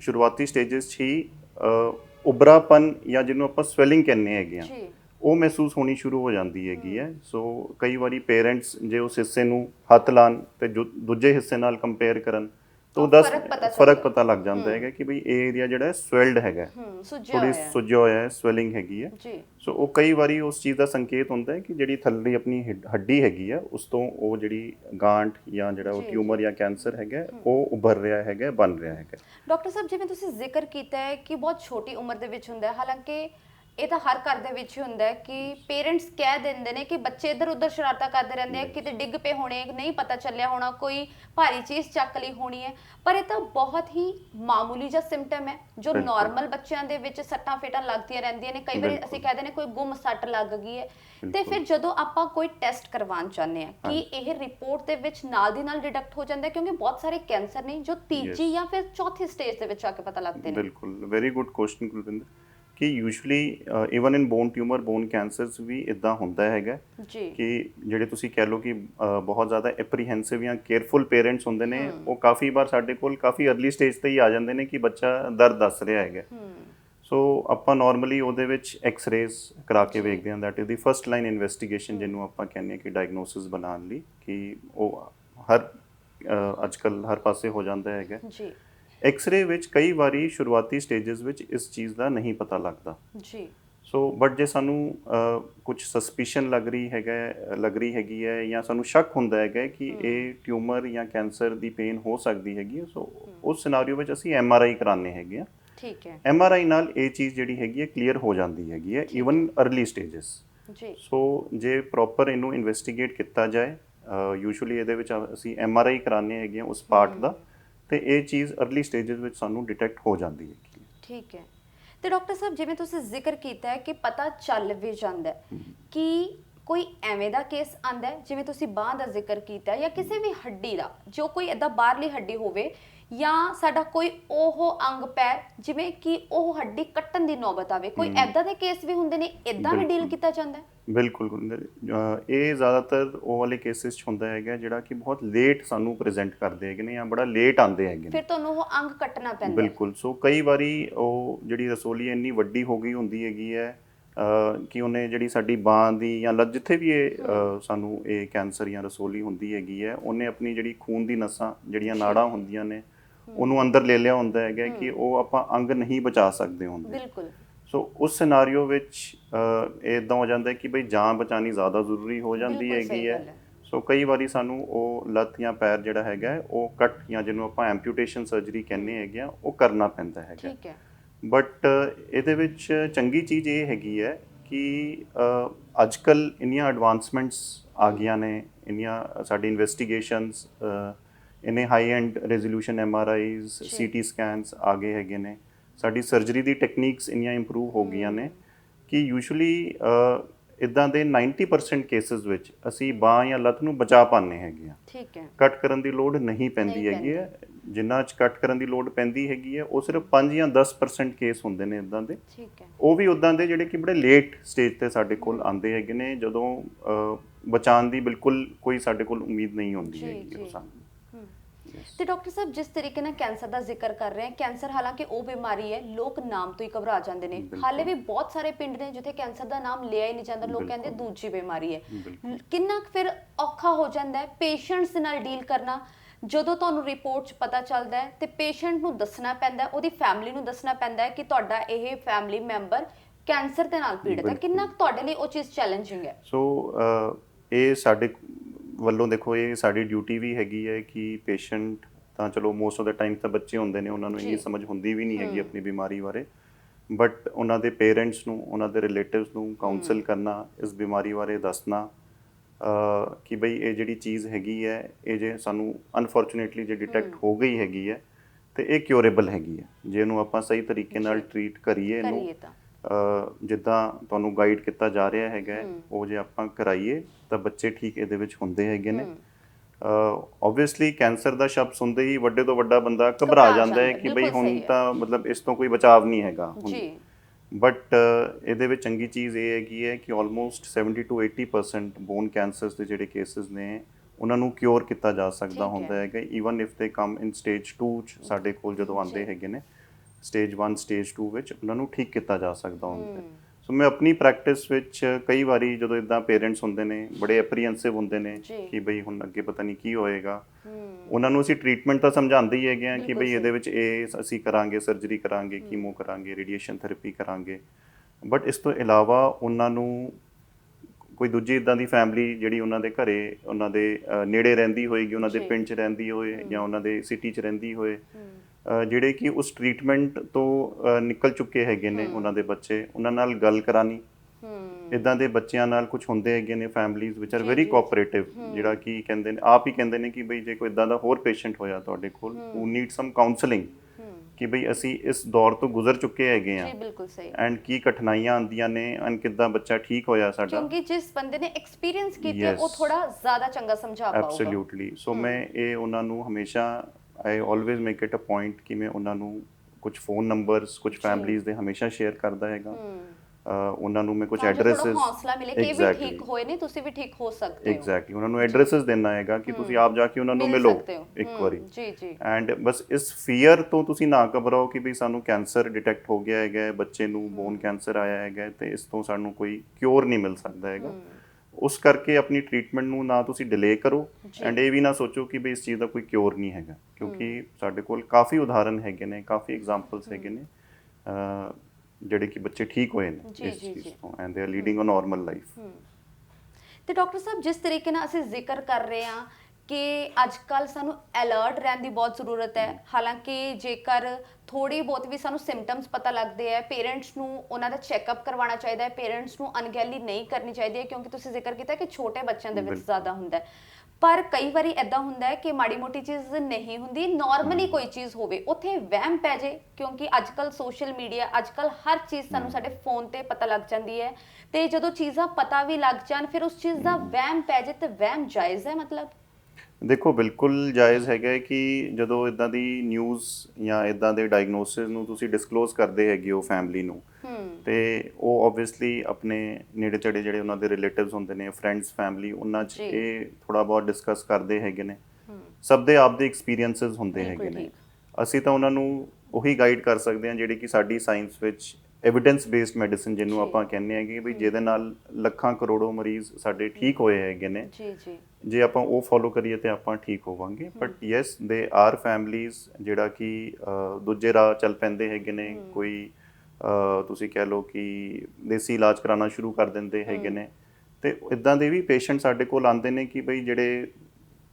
ਸ਼ੁਰੂਆਤੀ ਸਟੇजेस 'ਚ ਹੀ ਉਬਰਾਪਨ ਜਾਂ ਜਿਹਨੂੰ ਆਪਾਂ ਸਵੈਲਿੰਗ ਕਹਿੰਦੇ ਹੈਗੇ ਆ ਜੀ। ਉਹ ਮਹਿਸੂਸ ਹੋਣੀ ਸ਼ੁਰੂ ਹੋ ਜਾਂਦੀ ਹੈਗੀ ਹੈ। ਸੋ ਕਈ ਵਾਰੀ ਪੇਰੈਂਟਸ ਜੇ ਉਸ ਹਿੱਸੇ ਨੂੰ ਹੱਥ ਲਾਣ ਤੇ ਦੂਜੇ ਹਿੱਸੇ ਨਾਲ ਕੰਪੇਅਰ ਕਰਨ ਤਾਂ ਉਹ ਤਾਂ ਦਸ ਫ਼ਰਕ ਪਤਾ ਫ਼ਰਕ ਚੱਲਦਾ। ਪਤਾ ਲੱਗ ਜਾਂਦਾ ਹੈਗਾ ਕਿ ਭਈ ਇਹ ਏਰੀਆ ਜਿਹੜਾ ਹੈ ਸਵੈਲਡ ਹੈਗਾ ਹੂੰ। ਥੋੜੀ ਹੋਇਆ ਹੈ। ਸੁੱਜਿਆ ਹੋਇਆ ਹੈ ਸਵੈਲਿੰਗ ਹੈਗੀ ਹੈ। ਜੀ। ਸੋ ਉਹ ਕਈ ਵਾਰੀ ਉਸ ਚੀਜ਼ ਦਾ ਸੰਕੇਤ ਹੁੰਦਾ ਹੈ ਕਿ ਜਿਹੜੀ ਥੱਲੇ ਆਪਣੀ ਹਿੱਡ- ਹੱਡੀ ਹੈਗੀ ਆ ਉਸ ਤੋਂ ਉਹ ਜਿਹੜੀ ਗਾਂਠ ਜਾਂ ਜਿਹੜਾ ਉਹ ਟਿਊਮਰ ਜਾਂ। ਕੈਂਸਰ ਹੈਗਾ ਉਹ ਉੱਭਰ ਰਿਹਾ ਹੈਗਾ ਬਣ ਰਿਹਾ ਹੈਗਾ ਡਾਕਟਰ ਸਾਹਿਬ ਜਿਵੇਂ ਤੁਸੀਂ ਜ਼ਿਕਰ ਕੀਤਾ ਹੈ ਕਿ ਬਹੁਤ ਛੋਟੀ ਉਮਰ ਦੇ ਵਿੱਚ ਹੁੰਦਾ ਹੈ ਹਾਲਾਂਕਿ ਇਹ ਤਾਂ ਹਰ ਘਰ ਦੇ ਵਿੱਚ ਹੀ ਹੁੰਦਾ ਹੈ ਕਿ ਪੇਰੈਂਟਸ ਕਹਿ ਦਿੰਦੇ ਨੇ ਕਿ ਬੱਚੇ ਇੱਧਰ ਉੱਧਰ ਸ਼ਰਾਰਤਾਂ ਕਰਦੇ ਰਹਿੰਦੇ ਆ ਕਿਤੇ ਡਿੱਗ ਪਏ ਹੋਣੇ ਨਹੀਂ ਪਤਾ ਚੱਲਿਆ ਹੋਣਾ ਕੋਈ ਭਾਰੀ ਚੀਜ਼ ਚੱਕ ਲਈ ਹੋਣੀ ਹੈ ਪਰ ਇਹ ਤਾਂ ਬਹੁਤ ਹੀ ਮਾਮੂਲੀ ਜਿਹਾ ਸਿੰਪਟਮ ਹੈ ਜੋ ਬਿਲਕੁਲ। ਨਾਰਮਲ ਬੱਚਿਆਂ ਦੇ ਵਿੱਚ ਸੱਟਾਂ ਫੇਟਾਂ ਲੱਗਦੀਆਂ ਰਹਿੰਦੀਆਂ ਨੇ ਕਈ ਵਾਰੀ ਬਿਲਕੁਲ। ਅਸੀਂ ਕਹਿੰਦੇ ਨੇ ਕੋਈ ਗੁੰਮ ਸੱਟ ਲੱਗ ਗਈ ਹੈ ਤੇ। ਫਿਰ ਜਦੋਂ ਆਪਾਂ ਕੋਈ ਟੈਸਟ ਕਰਵਾਉਣ ਚਾਹੁੰਦੇ ਆ ਕਿ ਇਹ ਰਿਪੋਰਟ ਦੇ ਵਿੱਚ ਨਾਲ ਦੀ ਨਾਲ ਡਿਟੈਕਟ ਹੋ ਜਾਂਦਾ ਹੈ ਕਿਉਂਕਿ ਬਹੁਤ ਸਾਰੇ ਕੈਂਸਰ ਨੇ ਜੋ ਤੀਜੀ Yes. ਜਾਂ ਫਿਰ ਚੌਥੀ ਸਟੇਜ ਦੇ ਵਿੱਚ ਆ ਕੇ ਪਤਾ ਲੱਗਦੇ ਨੇ ਬਿਲਕੁਲ ਵੈਰੀ ਗੁੱਡ ਕੁਐਸਚਨ ਕੁਲਵਿੰਦਰ ਕਿ usually even in bone tumour bone cancers ਵੀ ਇਦਾਂ ਹੁੰਦਾ ਹੈਗਾ। ਜੀ। ਕਿ ਜਿਹੜੇ ਤੁਸੀਂ ਕਹਿ ਲਓ ਕਿ ਬਹੁਤ ਜ਼ਿਆਦਾ ਐਪਰੀਹੈਂਸਿਵ ਜਾਂ ਕੇਅਰਫੁਲ ਪੇਰੈਂਟਸ ਹੁੰਦੇ ਨੇ ਉਹ ਕਾਫੀ ਵਾਰ ਸਾਡੇ ਕੋਲ ਕਾਫੀ अर्ਲੀ ਸਟੇਜ ਤੇ ਹੀ ਆ ਜਾਂਦੇ ਨੇ ਕਿ ਬੱਚਾ ਦਰਦ ਦੱਸ ਰਿਹਾ ਹੈਗਾ। ਸੋ ਆਪਾਂ ਨਾਰਮਲੀ ਉਹਦੇ ਵਿੱਚ ਐਕਸ-ਰੇਜ਼ ਕਰਾ ਕੇ ਵੇਖਦੇ ਹਾਂ that is the first line investigation ਜਿਹਨੂੰ ਆਪਾਂ ਕਹਿੰਦੇ ਹਾਂ ਕਿ ਡਾਇਗਨੋਸਿਸ ਬਣਾਉਣ ਲਈ ਕਿ ਉਹ ਹਰ ਅੱਜਕੱਲ ਹਰ ਪਾਸੇ ਹੋ ਜਾਂਦਾ ਹੈਗਾ। ਜੀ। ਐਕਸਰੇ ਵਿੱਚ ਕਈ ਵਾਰੀ ਸ਼ੁਰੂਆਤੀ ਸਟੇजेस ਵਿੱਚ ਇਸ ਚੀਜ਼ ਦਾ ਨਹੀਂ ਪਤਾ ਲੱਗਦਾ। ਜੀ। ਸੋ ਬਟ ਜੇ ਸਾਨੂੰ ਕੁਝ ਸਸਪੀਸ਼ਨ ਲੱਗ ਰਹੀ ਹੈਗਾ ਲੱਗ ਰਹੀ ਹੈਗੀ ਹੈ ਜਾਂ ਸਾਨੂੰ ਸ਼ੱਕ ਹੁੰਦਾ ਹੈਗਾ ਕਿ ਇਹ ਟਿਊਮਰ ਜਾਂ ਕੈਂਸਰ ਦੀ ਪੇਨ ਹੋ ਸਕਦੀ ਹੈਗੀ ਸੋ ਉਸ ਸਿਨੈਰੀਓ ਵਿੱਚ ਅਸੀਂ ਐਮ ਆਰ ਆਈ ਕਰਾਣੇ ਹੈਗੇ ਆ ਠੀਕ ਹੈ। ਐਮ ਆਰ ਆਈ ਨਾਲ ਇਹ ਚੀਜ਼ ਜਿਹੜੀ ਹੈਗੀ ਹੈ ਕਲੀਅਰ ਹੋ ਜਾਂਦੀ ਹੈਗੀ ਹੈ ਇਵਨ ਅਰਲੀ ਸਟੇजेस ਜੀ। ਸੋ ਜੇ ਪ੍ਰੋਪਰ ਇਹਨੂੰ ਇਨਵੈਸਟੀਗੇਟ ਕੀਤਾ ਜਾਏ ਯੂਜੂਲੀ ਇਹਦੇ ਵਿੱਚ ਅਸੀਂ ਐਮ ਆਰ ਆਈ ਕਰਾਣੇ ਹੈਗੇ ਆ ਉਸ ਪਾਰਟ ਦਾ। ਤੇ ਇਹ ਚੀਜ਼ अर्ਲੀ ਸਟੇजेस ਵਿੱਚ ਸਾਨੂੰ ਡਿਟੈਕਟ ਹੋ ਜਾਂਦੀ ਹੈ ਠੀਕ ਹੈ। ਤੇ ਡਾਕਟਰ ਸਾਹਿਬ ਜਿਵੇਂ ਤੁਸੀਂ ਜ਼ਿਕਰ ਕੀਤਾ ਹੈ ਕਿ ਪਤਾ ਚੱਲ ਵੀ ਜਾਂਦਾ ਹੈ। ਕਿ ਕੋਈ ਐਵੇਂ ਦਾ ਕੇਸ ਆਂਦਾ ਹੈ ਜਿਵੇਂ ਤੁਸੀਂ ਬਾਹ ਦਾ ਜ਼ਿਕਰ ਕੀਤਾ ਹੈ, ਜਾਂ ਕਿਸੇ ਵੀ ਹੱਡੀ ਦਾ ਜੋ ਕੋਈ ਏਦਾਂ ਬਾਹਰਲੀ ਹੱਡੀ ਹੋਵੇ ਜਾਂ ਸਾਡਾ ਕੋਈ ਉਹ ਅੰਗ ਪੈਰ ਜਿਵੇਂ ਕਿ ਉਹ ਹੱਡੀ ਕੱਟਣ ਦੀ ਨੌਬਤ ਆਵੇ ਕੋਈ ਐਦਾਂ ਦੇ ਕੇਸ ਵੀ ਹੁੰਦੇ ਨੇ ਏਦਾਂ ਵੀ ਡੀਲ। ਕੀਤਾ ਜਾਂਦਾ ਹੈ? ਬਿਲਕੁਲ ਗੁਰਿੰਦਰ ਅਹ ਇਹ ਜ਼ਿਆਦਾਤਰ ਉਹ ਵਾਲੇ ਕੇਸਿਸ 'ਚ ਹੁੰਦਾ ਹੈਗਾ ਜਿਹੜਾ ਕਿ ਬਹੁਤ ਲੇਟ ਸਾਨੂੰ ਪ੍ਰੈਜ਼ੈਂਟ ਕਰਦੇ ਹੈਗੇ ਨੇ ਜਾਂ ਬੜਾ ਲੇਟ ਆਉਂਦੇ ਹੈਗੇ ਨੇ। ਫਿਰ ਤੁਹਾਨੂੰ ਉਹ ਅੰਗ ਕੱਟਣਾ ਪੈਂਦਾ ਹੈ। ਬਿਲਕੁਲ। ਸੋ ਕਈ ਵਾਰੀ ਉਹ ਜਿਹੜੀ ਰਸੋਲੀ ਇੰਨੀ ਵੱਡੀ ਹੋ ਗਈ ਹੁੰਦੀ ਹੈਗੀ ਹੈ ਕਿ ਉਹਨੇ ਜਿਹੜੀ ਸਾਡੀ ਬਾਂਹ ਦੀ ਜਾਂ ਲੱਤ ਜਿੱਥੇ ਵੀ ਇਹ ਸਾਨੂੰ ਇਹ ਕੈਂਸਰ ਜਾਂ ਰਸੋਲੀ ਹੁੰਦੀ ਹੈਗੀ ਹੈ ਉਹਨੇ ਆਪਣੀ ਜਿਹੜੀ ਖੂਨ ਦੀ ਨਸਾਂ ਜਿਹੜੀਆਂ ਨਾੜਾਂ ਹੁੰਦੀਆਂ ਨੇ ਉਹਨੂੰ ਅੰਦਰ ਲੈ ਲਿਆ ਹੁੰਦਾ ਹੈਗਾ ਕਿ ਉਹ ਆਪਾਂ ਅੰਗ ਨਹੀਂ ਬਚਾ ਸਕਦੇ ਹੁੰਦੇ। ਬਿਲਕੁਲ। ਸੋ ਉਸ ਸਿਨੈਰੀਓ ਵਿੱਚ ਇਹ ਇਦਾਂ ਹੋ ਜਾਂਦਾ ਕਿ ਬਈ ਜਾਨ ਬਚਾਣੀ ਜ਼ਿਆਦਾ ਜ਼ਰੂਰੀ ਹੋ ਜਾਂਦੀ ਹੈਗੀ ਹੈ। ਸੋ ਕਈ ਵਾਰੀ ਸਾਨੂੰ ਉਹ ਲੱਤ ਜਾਂ ਪੈਰ ਜਿਹੜਾ ਹੈਗਾ ਉਹ ਕੱਟ ਜਾਂ ਜਿਹਨੂੰ ਆਪਾਂ ਐਂਪੂਟੇਸ਼ਨ ਸਰਜਰੀ ਕਹਿੰਦੇ ਹੈਗੇ ਆ ਉਹ ਕਰਨਾ ਪੈਂਦਾ ਹੈਗਾ। ਠੀਕ ਹੈ। ਬਟ ਇਹਦੇ ਵਿੱਚ ਚੰਗੀ ਚੀਜ਼ ਇਹ ਹੈਗੀ ਹੈ ਕਿ ਅ, ਅੱਜਕੱਲ ਇੰਨੀਆਂ ਐਡਵਾਂਸਮੈਂਟਸ ਆ ਗਈਆਂ ਨੇ ਇੰਨੀਆਂ ਸਾਡੀ ਇਨਵੈਸਟੀਗੇਸ਼ਨਸ ਇੰਨੇ ਹਾਈ ਐਂਡ ਰੈਜ਼ੋਲੂਸ਼ਨ ਐਮਆਰਆਈਜ਼ ਜੀ। ਸੀਟੀ ਸਕੈਨਸ ਆ ਗਏ ਹੈਗੇ ਨੇ। ਸਾਡੀ ਸਰਜਰੀ ਦੀ ਟੈਕਨੀਕਸ ਇੰਨੀਆਂ ਇੰਪਰੂਵ ਹੋ ਗਈਆਂ ਨੇ ਕਿ ਯੂਜੂਲੀ ਇਦਾਂ ਦੇ 90% ਕੇਸਿਸ ਵਿੱਚ ਅਸੀਂ ਬਾਹ ਜਾਂ ਲੱਤ ਨੂੰ ਬਚਾ ਪਾਉਂਦੇ ਹੈਗੇ ਆ ਠੀਕ ਹੈ। ਕੱਟ ਕਰਨ ਦੀ ਲੋੜ ਨਹੀਂ ਪੈਂਦੀ ਹੈਗੀ ਹੈ। ਜਿੰਨਾ ਚ ਕੱਟ ਕਰਨ ਦੀ ਲੋੜ ਪੈਂਦੀ ਹੈਗੀ ਹੈ ਉਹ ਸਿਰਫ 5 ਜਾਂ 10% ਕੇਸ ਹੁੰਦੇ ਨੇ ਇਦਾਂ ਦੇ ਠੀਕ ਹੈ ਉਹ ਵੀ ਉਦਾਂ ਦੇ ਜਿਹੜੇ ਕਿ ਬੜੇ ਲੇਟ ਸਟੇਜ ਤੇ ਸਾਡੇ ਕੋਲ ਆਉਂਦੇ ਹੈਗੇ ਨੇ ਜਦੋਂ ਬਚਾਉਣ ਦੀ ਬਿਲਕੁਲ ਕੋਈ ਸਾਡੇ ਕੋਲ ਉਮੀਦ ਨਹੀਂ ਹੁੰਦੀ ਹੈਗੀ ਉਹ। ਸਾਨੂੰ। ਤੇ ਡਾਕਟਰ ਸਾਹਿਬ ਜਿਸ ਤਰੀਕੇ ਨਾਲ ਕੈਂਸਰ ਦਾ ਜ਼ਿਕਰ ਕਰ ਰਹੇ ਹਾਂ ਕੈਂਸਰ ਹਾਲਾਂਕਿ ਉਹ ਬਿਮਾਰੀ ਹੈ ਲੋਕ ਨਾਮ ਤੋਂ ਹੀ ਘਬਰਾ ਜਾਂਦੇ ਨੇ। ਹਾਲੇ ਵੀ ਬਹੁਤ ਸਾਰੇ ਪਿੰਡ ਨੇ ਜਿੱਥੇ ਕੈਂਸਰ ਦਾ ਨਾਮ ਲਿਆ ਹੀ ਨਹੀਂ ਜਾਂਦਾ ਲੋਕ। ਕਹਿੰਦੇ ਦੂਜੀ ਬਿਮਾਰੀ ਹੈ। ਕਿੰਨਾ ਫਿਰ ਔਖਾ ਹੋ ਜਾਂਦਾ ਹੈ ਪੇਸ਼ੈਂਟਸ ਨਾਲ ਡੀਲ ਕਰਨਾ ਜਦੋਂ ਤੁਹਾਨੂੰ ਰਿਪੋਰਟ 'ਚ ਪਤਾ ਚੱਲਦਾ ਹੈ ਤੇ ਪੇਸ਼ੈਂਟ ਨੂੰ ਦੱਸਣਾ ਪੈਂਦਾ ਹੈ ਉਹਦੀ ਫੈਮਿਲੀ ਨੂੰ ਦੱਸਣਾ ਪੈਂਦਾ ਹੈ ਕਿ ਤੁਹਾਡਾ ਇਹ ਫੈਮਿਲੀ ਮੈਂਬਰ ਕੈਂਸਰ ਦੇ ਨਾਲ ਪੀੜਤ ਹੈ ਬਿਲਕੁਲ। ਕਿੰਨਾ ਕੁ ਤੁਹਾਡੇ ਲਈ ਉਹ ਚੀਜ਼ ਚੈਲੰਜਿੰਗ ਹੈ ਸੋ ਅ, ਇਹ ਸਾਡੇ ਵੱਲੋਂ ਦੇਖੋ ਇਹ ਸਾਡੀ ਡਿਊਟੀ ਵੀ ਹੈਗੀ ਹੈ ਕਿ ਪੇਸ਼ੈਂਟ ਤਾਂ ਚਲੋ ਮੋਸਟ ਆਫ ਦਾ ਟਾਈਮ ਤਾਂ ਬੱਚੇ ਹੁੰਦੇ ਨੇ ਉਹਨਾਂ ਨੂੰ ਜੀ। ਇਹ ਸਮਝ ਹੁੰਦੀ ਵੀ ਨਹੀਂ ਹੈਗੀ ਹਮ। ਆਪਣੀ ਬਿਮਾਰੀ ਬਾਰੇ ਬਟ ਉਹਨਾਂ ਦੇ ਪੇਰੈਂਟਸ ਨੂੰ ਉਹਨਾਂ ਦੇ ਰਿਲੇਟਿਵਸ ਨੂੰ ਕਾਉਂਸਲ ਕਰਨਾ ਇਸ ਬਿਮਾਰੀ ਬਾਰੇ ਦੱਸਣਾ ਕਿ ਬਈ ਇਹ ਜਿਹੜੀ ਚੀਜ਼ ਹੈਗੀ ਹੈ ਇਹ ਜੇ ਸਾਨੂੰ ਅਨਫੋਰਚੂਨੇਟਲੀ ਜੇ ਡਿਟੈਕਟ। ਹੋ ਗਈ ਹੈਗੀ ਹੈ ਤੇ ਇਹ ਕਿਉਰੇਬਲ ਹੈਗੀ ਹੈ ਜੇ ਇਹਨੂੰ ਆਪਾਂ ਸਹੀ ਤਰੀਕੇ ਨਾਲ। ਟਰੀਟ ਕਰੀਏ ਇਹਨੂੰ ਜਿੱਦਾਂ ਤੁਹਾਨੂੰ ਗਾਈਡ ਕੀਤਾ ਜਾ ਰਿਹਾ ਹੈਗਾ। ਉਹ ਜੇ ਆਪਾਂ ਕਰਾਈਏ ਤਾਂ ਬੱਚੇ ਠੀਕ ਇਹਦੇ ਵਿੱਚ ਹੁੰਦੇ ਹੈਗੇ ਨੇ। ਆਬਵੀਅਸਲੀ ਕੈਂਸਰ ਦਾ ਸ਼ਬਦ ਸੁਣਦੇ ਹੀ ਵੱਡੇ ਤੋਂ ਵੱਡਾ ਬੰਦਾ ਘਬਰਾ ਜਾਂਦਾ ਹੈ ਕਿ ਬਈ ਹੁਣ। ਤਾਂ ਮਤਲਬ ਇਸ ਤੋਂ ਕੋਈ ਬਚਾਵ ਨਹੀਂ ਹੈਗਾ ਜੀ ਬਟ ਇਹਦੇ ਵਿੱਚ ਚੰਗੀ ਚੀਜ਼ ਇਹ ਹੈਗੀ ਹੈ ਕਿ ਆਲਮੋਸਟ 70 ਤੋਂ 80% ਬੋਨ ਕੈਂਸਰਸ ਦੇ ਜਿਹੜੇ ਕੇਸਸ ਨੇ ਉਹਨਾਂ ਨੂੰ ਕਿਉਰ ਕੀਤਾ ਜਾ ਸਕਦਾ ਹੈ। ਹੁੰਦਾ ਹੈਗਾ even if they come in stage 2 ਚ ਸਾਡੇ ਕੋਲ ਜਦੋਂ ਆਉਂਦੇ। ਹੈਗੇ ਨੇ ਸਟੇਜ 1 ਸਟੇਜ 2 ਵਿੱਚ ਉਹਨਾਂ ਨੂੰ ਠੀਕ ਕੀਤਾ ਜਾ ਸਕਦਾ ਹੁੰਦਾ ਹੈ। ਸੋ ਮੈਂ ਆਪਣੀ ਪ੍ਰੈਕਟਿਸ ਵਿੱਚ ਕਈ ਵਾਰੀ ਜਦੋਂ ਇਦਾਂ ਪੇਰੈਂਟਸ ਹੁੰਦੇ ਨੇ ਬੜੇ ਐਪਰੀਹੈਂਸਿਵ ਹੁੰਦੇ ਨੇ। ਕਿ ਬਈ ਹੁਣ ਅੱਗੇ ਪਤਾ ਨਹੀਂ ਕੀ ਹੋਏਗਾ। ਉਹਨਾਂ ਨੂੰ ਅਸੀਂ ਟ੍ਰੀਟਮੈਂਟ ਤਾਂ ਸਮਝਾਉਂਦੇ ਹੀ ਹੈਗੇ ਆ ਕਿ ਬਈ ਇਹਦੇ। ਵਿੱਚ ਇਹ ਅਸੀਂ ਕਰਾਂਗੇ ਸਰਜਰੀ ਕਰਾਂਗੇ ਕੀਮੋ ਕਰਾਂਗੇ ਰੇਡੀਏਸ਼ਨ ਥੈਰੇਪੀ ਕਰਾਂਗੇ। ਬਟ ਇਸ ਤੋਂ ਇਲਾਵਾ ਉਹਨਾਂ ਨੂੰ ਕੋਈ ਦੂਜੀ ਇਦਾਂ ਦੀ ਫੈਮਿਲੀ ਜਿਹੜੀ ਉਹਨਾਂ ਦੇ ਘਰੇ ਉਹਨਾਂ ਦੇ ਨੇੜੇ ਰਹਿੰਦੀ ਹੋਏਗੀ ਉਹਨਾਂ ਦੇ। ਪਿੰਡ 'ਚ ਰਹਿੰਦੀ ਹੋਏ ਜਾਂ ਉਹਨਾਂ ਦੇ ਸਿਟੀ 'ਚ ਰਹਿੰਦੀ ਹੋਏ। ਜਿਹੜੇ ਕਿ ਉਸ ਟ੍ਰੀਟਮੈਂਟ ਤੋਂ ਨਿਕਲ ਚੁੱਕੇ ਹੈਗੇ ਨੇ। ਉਹਨਾਂ ਦੇ ਬੱਚੇ ਉਹਨਾਂ ਨਾਲ ਗੱਲ ਕਰਾਣੀ ਇਦਾਂ ਦੇ ਬੱਚਿਆਂ ਨਾਲ ਕੁਝ ਹੁੰਦੇ ਹੈਗੇ ਨੇ ਫੈਮਲੀਜ਼ ਵਿਚ ਆਰ ਵੈਰੀ। ਕੋਆਪਰੇਟਿਵ। ਜਿਹੜਾ ਕਿ ਕਹਿੰਦੇ ਨੇ ਆਪ ਹੀ ਕਹਿੰਦੇ ਨੇ ਕਿ ਬਈ ਜੇ ਕੋਈ ਇਦਾਂ ਦਾ ਹੋਰ ਪੇਸ਼ੈਂਟ ਹੋਇਆ ਤੁਹਾਡੇ ਕੋਲ। ਹੂ ਨੀਡ ਸਮ ਕਾਉਂਸਲਿੰਗ ਕਿ ਬਈ ਅਸੀਂ ਇਸ ਦੌਰ ਤੋਂ ਗੁਜ਼ਰ ਚੁੱਕੇ ਹੈਗੇ ਆ ਜੀ ਬਿਲਕੁਲ ਸਹੀ ਐਂਡ ਕੀ ਕਠਿਨਾਈਆਂ ਆਉਂਦੀਆਂ ਨੇ ਐਂਡ ਕਿੱਦਾਂ ਬੱਚਾ ਠੀਕ ਹੋਇਆ ਸਾਡਾ ਕਿਉਂਕਿ ਜਿਸ ਬੰਦੇ ਨੇ ਐਕਸਪੀਰੀਅੰਸ ਕੀਤਾ. ਉਹ ਥੋੜਾ ਜ਼ਿਆਦਾ ਚੰਗਾ ਸਮਝਾ ਪਾਊਗਾ ਐਬਸੋਲੂਟਲੀ ਸੋ। ਮੈਂ ਇਹ ਉਹਨਾਂ ਨੂੰ ਹਮੇਸ਼ਾ I always make it a point ਕਿ ਮੈਂ ਉਹਨਾਂ ਨੂੰ ਕੁਝ ਫੋਨ ਨੰਬਰਸ ਕੁਝ ਜੀ। ਫੈਮਲੀਜ਼ ਦੇ ਹਮੇਸ਼ਾ ਸ਼ੇਅਰ ਕਰਦਾ ਹੈਗਾ। ਉਹਨਾਂ ਨੂੰ ਮੈਂ ਕੁਝ ਐਡਰੈਸਸ ਹੌਸਲਾ ਮਿਲੇ ਕਿ ਵੀ. ਠੀਕ ਹੋਏ ਨੇ ਤੁਸੀਂ ਵੀ ਠੀਕ ਹੋ ਸਕਦੇ ਹੋ। ਐਗਜ਼ੈਕਟਲੀ ਉਹਨਾਂ ਨੂੰ ਐਡਰੈਸਸ ਦੇਣਾ ਹੈਗਾ ਕਿ ਤੁਸੀਂ। ਆਪ ਜਾ ਕੇ ਉਹਨਾਂ ਨੂੰ ਮਿਲ। ਇੱਕ ਵਾਰੀ। ਜੀ ਜੀ। ਐਂਡ ਬਸ ਇਸ ਫੀਅਰ ਤੋਂ ਤੁਸੀਂ ਨਾ ਘਬਰਾਓ ਕਿ ਵੀ ਸਾਨੂੰ ਕੈਂਸਰ ਡਿਟੈਕਟ ਹੋ ਗਿਆ ਹੈਗਾ ਬੱਚੇ ਨੂੰ ਬੋਨ ਕੈਂਸਰ ਆਇਆ ਹੈਗਾ ਤੇ ਇਸ ਤੋਂ ਸਾਨੂੰ ਕੋਈ ਕਿਉਰ ਨਹੀਂ ਮਿਲ ਸਕਦਾ ਹੈਗਾ। ਉਸ ਕਰਕੇ ਆਪਣੀ ਟ੍ਰੀਟਮੈਂਟ ਨੂੰ ਨਾ ਤੁਸੀਂ ਡਿਲੇ ਕਰੋ। ਐਂਡ ਇਹ ਵੀ ਨਾ ਸੋਚੋ ਕਿ ਵੀ ਇਸ ਚੀਜ਼ ਦਾ ਕੋਈ ਕਿਉਰ ਨਹੀਂ ਹੈਗਾ ਕਿਉਂਕਿ ਸਾਡੇ ਕੋਲ ਕਾਫੀ ਉਦਾਹਰਨ ਹੈਗੇ ਨੇ ਕਾਫੀ ਐਗਜ਼ਾਮਪਲਸ ਹੈਗੇ ਨੇ ਜਿਹੜੇ ਕਿ ਬੱਚੇ ਠੀਕ ਹੋਏ ਨੇ ਇਸ ਚੀਜ਼। ਤੋਂ and they are leading a normal life. ਤੇ ਡਾਕਟਰ ਸਾਹਿਬ ਜਿਸ ਤਰੀਕੇ ਨਾਲ ਅਸੀਂ ਜ਼ਿਕਰ ਕਰ ਰਹੇ ਹਾਂ ਕਿ ਅੱਜ ਕੱਲ ਸਾਨੂੰ ਅਲਰਟ ਰਹਿਣ ਦੀ ਬਹੁਤ ਜ਼ਰੂਰਤ ਹੈ। ਹਾਲਾਂਕਿ ਜੇਕਰ ਥੋੜੀ ਬਹੁਤ ਵੀ ਸਾਨੂੰ ਸਿੰਪਟਮਸ ਪਤਾ ਲੱਗਦੇ ਆ ਪੇਰੈਂਟਸ ਨੂੰ ਉਹਨਾਂ ਦਾ ਚੈੱਕਅਪ ਕਰਵਾਉਣਾ ਚਾਹੀਦਾ ਹੈ। ਪੇਰੈਂਟਸ ਨੂੰ ਅਣਗਹਿਲੀ ਨਹੀਂ ਕਰਨੀ ਚਾਹੀਦੀ ਹੈ ਕਿਉਂਕਿ ਤੁਸੀਂ ਜ਼ਿਕਰ ਕੀਤਾ ਕਿ ਛੋਟੇ ਬੱਚਿਆਂ ਦੇ ਵਿੱਚ। ਜ਼ਿਆਦਾ ਹੁੰਦਾ ਹੈ। ਪਰ ਕਈ ਵਾਰੀ ਐਦਾਂ ਹੁੰਦਾ ਹੈ ਕਿ ਮਾੜੀ ਮੋਟੀ ਚੀਜ਼ ਨਹੀਂ ਹੁੰਦੀ ਨਾਰਮਲੀ ਕੋਈ ਚੀਜ਼ ਹੋਵੇ ਉੱਥੇ ਵਹਿਮ ਪੈ ਜੇ ਕਿਉਂਕਿ ਅੱਜ ਕੱਲ ਸੋਸ਼ਲ ਮੀਡੀਆ ਅੱਜ ਕੱਲ ਹਰ ਚੀਜ਼ ਸਾਨੂੰ ਸਾਡੇ ਫੋਨ ਤੇ ਪਤਾ ਲੱਗ ਜਾਂਦੀ ਹੈ ਤੇ ਜਦੋਂ ਚੀਜ਼ਾਂ ਪਤਾ ਵੀ ਲੱਗ ਜਾਣ ਫਿਰ ਉਸ ਚੀਜ਼ ਦਾ ਵਹਿਮ ਪੈ ਜੇ ਤੇ ਵਹਿਮ ਜਾਇਜ਼ ਹੈ ਮਤਲਬ। ਦੇਖੋ ਬਿਲਕੁਲ ਜਾਇਜ਼ ਹੈਗਾ ਹੈ ਕਿ ਜਦੋਂ ਇਦਾਂ ਦੀ ਨਿਊਜ਼ ਜਾਂ ਇਦਾਂ ਦੇ ਡਾਇਗਨੋਸਿਸ ਨੂੰ ਤੁਸੀਂ ਡਿਸਕਲੋਜ਼ ਕਰਦੇ ਹੈਗੇ ਹੋ ਫੈਮਿਲੀ ਨੂੰ ਤੇ ਉਹ ਆਬਵੀਅਸਲੀ ਆਪਣੇ ਨੇੜੇ ਤੇੜੇ ਜਿਹੜੇ ਉਹਨਾਂ ਦੇ ਰਿਲੇਟਿਵਸ ਹੁੰਦੇ ਨੇ ਫਰੈਂਡਸ ਫੈਮਿਲੀ ਉਹਨਾਂ 'ਚ। ਇਹ ਥੋੜਾ ਬਹੁਤ ਡਿਸਕਸ ਕਰਦੇ ਹੈਗੇ ਨੇ ਸਭ ਦੇ ਆਪ ਦੇ ਐਕਸਪੀਰੀਐਂਸਸ ਹੁੰਦੇ ਹੈਗੇ ਨੇ। ਅਸੀਂ ਤਾਂ ਉਹਨਾਂ ਨੂੰ ਉਹੀ ਗਾਈਡ ਕਰ ਸਕਦੇ ਹਾਂ ਜਿਹੜੀ ਕਿ ਸਾਡੀ ਸਾਇੰਸ ਵਿੱਚ ਐਵੀਡੈਂਸ ਬੇਸਡ ਮੈਡੀਸਿਨ ਜਿਹਨੂੰ। ਆਪਾਂ ਕਹਿੰਦੇ ਹੈਗੇ ਵੀ ਜਿਹਦੇ ਨਾਲ ਲੱਖਾਂ ਕਰੋੜੋ ਮਰੀਜ਼ ਸਾਡੇ ਠੀਕ ਹੋਏ ਹੈਗੇ ਨੇ ਜੀ ਜੀ ਜੇ ਆਪਾਂ ਉਹ ਫੋਲੋ ਕਰੀਏ ਤੇ ਆਪਾਂ ਠੀਕ ਹੋਵਾਂਗੇ but yes they are families ਜਿਹੜਾ ਕਿ ਦੂਜੇ ਰਾਹ ਚੱਲ ਪੈਂਦੇ ਹੈਗੇ ਨੇ। ਕੋਈ ਤੁਸੀਂ ਕਹਿ ਲਓ ਕਿ ਦੇਸੀ ਇਲਾਜ ਕਰਾਉਣਾ ਸ਼ੁਰੂ ਕਰ ਦਿੰਦੇ ਹੈਗੇ। ਨੇ ਤੇ ਇਦਾਂ ਦੇ ਵੀ ਪੇਸ਼ੈਂਟ ਸਾਡੇ ਕੋਲ ਆਉਂਦੇ ਨੇ ਕਿ ਬਈ ਜਿਹੜੇ